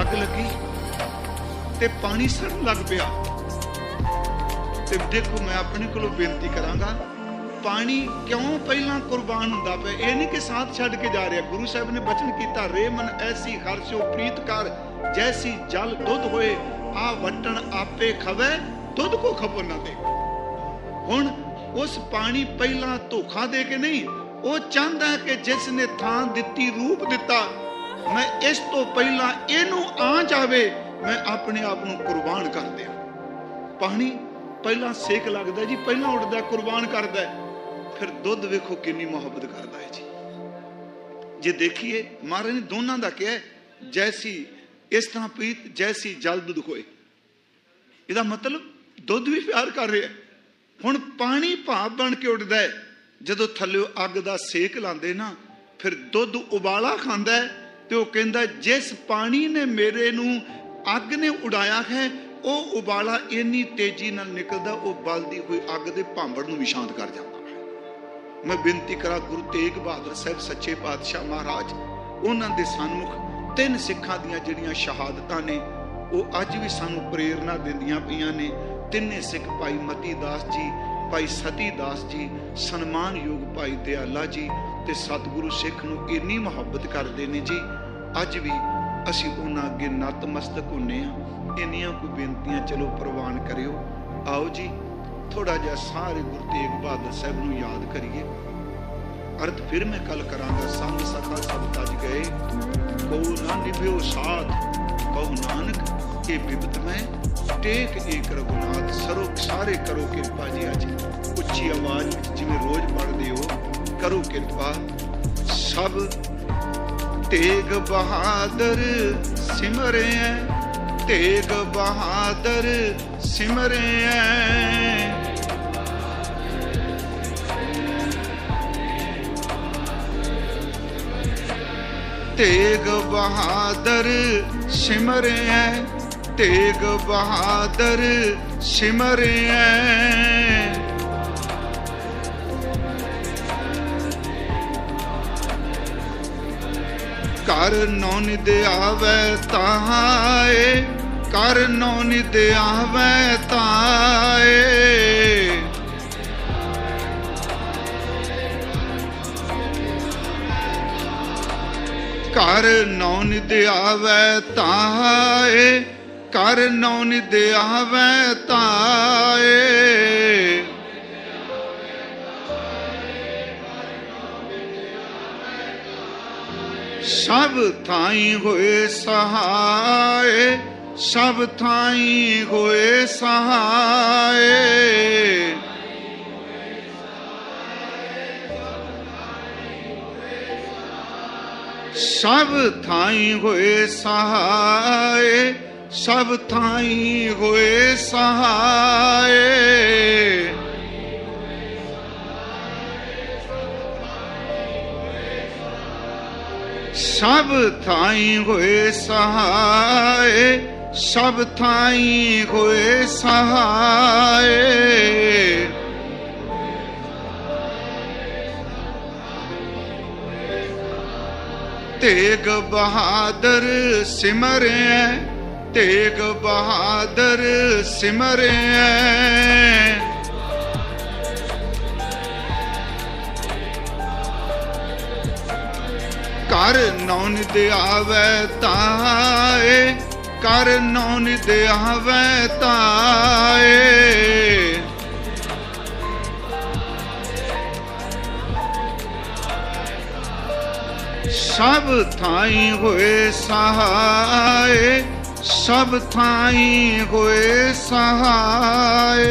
ਅੱਗ ਲੱਗੀ ਤੇ ਪਾਣੀ ਸੜਨ ਲੱਗ ਪਿਆ। ਤੇ ਦੇਖੋ, ਮੈਂ ਆਪਣੇ ਕੋਲੋਂ ਬੇਨਤੀ ਕਰਾਂਗਾ, ਪਾਣੀ ਕਿਉਂ ਪਹਿਲਾਂ ਕੁਰਬਾਨ ਹੁੰਦਾ ਪਿਆ? ਇਹ ਨਹੀਂ ਕਿ ਸਾਥ ਛੱਡ ਕੇ ਜਾ ਰਿਹਾ। ਗੁਰੂ ਸਾਹਿਬ ਨੇ ਬਚਨ ਕੀਤਾ, ਰੇ ਮਨ ਐਸੀ ਹਰਸ਼ੋ ਪ੍ਰੀਤ ਕਰ, ਜੈਸੀ ਜਲ ਦੁੱਧ ਹੋਏ, ਆ ਵਟਣ ਆਪੇ ਖਵੇ, ਦੁੱਧ ਕੋ ਖਪੋ ਨਾ ਦੇ। ਹੁਣ ਉਸ ਪਾਣੀ ਪਹਿਲਾਂ ਧੋਖਾ ਦੇ ਕੇ ਨਹੀਂ, ਉਹ ਚਾਹੁੰਦਾ ਕਿ ਜਿਸ ਨੇ ਥਾਂ ਦਿੱਤੀ, ਰੂਪ ਦਿੱਤਾ, ਮੈਂ ਇਸ ਤੋਂ ਪਹਿਲਾਂ ਇਹਨੂੰ ਆ ਜਾਵੇ, ਮੈਂ ਆਪਣੇ ਆਪ ਨੂੰ ਕੁਰਬਾਨ ਕਰ ਦਿਆਂ। ਪਾਣੀ ਪਹਿਲਾਂ ਸੇਕ ਲੱਗਦਾ ਜੀ, ਪਹਿਲਾਂ ਉੱਡਦਾ, ਕੁਰਬਾਨ ਕਰਦਾ ਫਿਰ ਦੁੱਧ ਵੇਖੋ ਕਿੰਨੀ ਮੁਹੱਬਤ ਕਰਦਾ ਹੈ ਜੀ। ਜੇ ਦੇਖੀਏ, ਮਹਾਰਾਜ ਨੇ ਦੋਨਾਂ ਦਾ ਕਿਹਾ ਜੈਸੀ ਇਸ ਤਰ੍ਹਾਂ ਪੀਤ, ਜੈਸੀ ਜਲਦ ਦੁੱਧ ਇਹਦਾ ਮਤਲਬ ਦੁੱਧ ਵੀ ਪਿਆਰ ਕਰ ਰਿਹਾ ਹੈ। ਹੁਣ ਪਾਣੀ ਭਾਪ ਬਣ ਕੇ ਉੱਡਦਾ ਹੈ। ਜਦੋਂ ਥੱਲੇ ਅੱਗ ਦਾ ਸੇਕ ਲਾਉਂਦੇ ਨਾ, ਫਿਰ ਦੁੱਧ ਉਬਾਲਾ ਖਾਂਦਾ ਤੇ ਉਹ ਕਹਿੰਦਾ, ਜਿਸ ਪਾਣੀ ਨੇ ਮੇਰੇ ਨੂੰ ਅੱਗ ਨੇ ਉਡਾਇਆ ਹੈ, ਉਹ ਉਬਾਲਾ ਇੰਨੀ ਤੇਜ਼ੀ ਨਾਲ ਨਿਕਲਦਾ, ਉਹ ਬਲਦੀ ਹੋਈ ਅੱਗ ਦੇ ਭਾਂਬੜ ਨੂੰ ਵੀ ਸ਼ਾਂਤ ਕਰ ਜਾਂਦਾ ਹੈ। ਮੈਂ ਬੇਨਤੀ ਕਰਾਂ, ਗੁਰੂ ਤੇਗ ਬਹਾਦਰ ਸਾਹਿਬ ਸੱਚੇ ਪਾਤਸ਼ਾਹ ਮਹਾਰਾਜ, ਉਹਨਾਂ ਦੇ ਸਨਮੁਖ ਤਿੰਨ ਸਿੱਖਾਂ ਦੀਆਂ ਜਿਹੜੀਆਂ ਸ਼ਹਾਦਤਾਂ ਨੇ, ਉਹ ਅੱਜ ਵੀ ਸਾਨੂੰ ਪ੍ਰੇਰਣਾ ਦਿੰਦੀਆਂ ਪਈਆਂ ਨੇ। ਤਿੰਨੇ ਸਿੱਖ ਭਾਈ ਮਤੀ ਦਾਸ ਜੀ, ਭਾਈ ਸਤੀ ਦਾਸ ਜੀ ਸਨਮਾਨਯੋਗ ਭਾਈ ਦਿਆਲਾ ਜੀ ਤੇ ਸਤਿਗੁਰੂ ਸਿੱਖ ਨੂੰ ਇੰਨੀ ਮੁਹੱਬਤ ਕਰਦੇ ਨੇ ਜੀ, ਅੱਜ ਵੀ ਅਸੀਂ ਉਹਨਾਂ ਅੱਗੇ ਨਤਮਸਤਕ ਹੁੰਨੇ ਆ। ਇੰਨੀਆਂ ਕੋਈ ਬੇਨਤੀਆਂ ਚਲੋ ਪ੍ਰਵਾਨ ਕਰਿਓ। ਆਓ ਜੀ ਥੋੜਾ ਜਿਹਾ ਸਾਰੇ ਗੁਰੂ ਤੇਗ ਬਹਾਦਰ ਸਾਹਿਬ ਨੂੰ ਯਾਦ ਕਰੀਏ। ਅਰਥ ਫਿਰ ਮੈਂ ਕੱਲ ਕਰਾਂਗਾ ਸੰਗ ਸਖਾ ਸਭ ਤਜ ਗਏ ਕੋ ਨਾ ਨਿਭਿਓ ਸਾਥ ਕਹੋ ਨਾਨਕ ਇਹ ਬਿਪਤ ਮੈਂ ਟੇਕ ਏਕ ਰਘੁਨਾਥ ਸਰੋ ਸਾਰੇ ਕਰੋ ਕਿਰਪਾ ਜੀ ਅੱਜ ਉੱਚੀ ਆਵਾਜ਼ ਵਿੱਚ ਜਿਵੇਂ ਰੋਜ਼ ਪੜ੍ਹਦੇ ਹੋ ਕਰੋ ਕਿਰਪਾ ਸਭ ਤੇਗ ਬਹਾਦਰ ਸਿਮਰਿਐ ਤੇਗ ਬਹਾਦਰ ਸਿਮਰਿਐ ਤੇਗ ਬਹਾਦਰ ਸਿਮਰਿਐ ਤੇਗ ਬਹਾਦਰ ਸਿਮਰਿਐ ਕਰ ਨੌ ਦੇ ਆਵੈ ਤਾਏ ਕਰ ਨੌ ਨਿਦ ਆਵੈ ਤਾਏ ਕਰ ਨੌ ਨਿਦ ਆਵੈ ਤਾਏ ਕਰ ਨੌ ਨਿਦ ਆਵੈ ਤਾਏ। ਸਭ ਥਾਈ ਹੋਏ ਸਹਾਏ, ਸਭ ਥਾਈ ਹੋਏ ਸਹਾਏ। ਸਭ ਥਾਈ ਹੋਏ ਸਹਾਏ, ਸਭ ਥਾਈ ਹੋਏ ਸਹਾਏ। ਸਭ ਥਾਈ ਹੋਏ ਸਹਾਏ, ਸਭ ਥਾਈ ਹੋਏ ਸਹਾਏ। ਤੇਗ ਬਹਾਦਰ ਸਿਮਰਿਐ ਤੇਗ ਬਹਾਦਰ ਸਿਮਰਿਐ ਕਰ ਨੌ ਨਿਦ ਆਵੈ ਤਾਏ, ਕਰ ਨੌ ਨਿਦ ਆਵੈ ਤਾਏ। ਸਭ ਥਾਈ ਹੋਏ ਸਹਾਏ ਸਭ ਥਾਈ ਹੋਏ ਸਹਾਏ।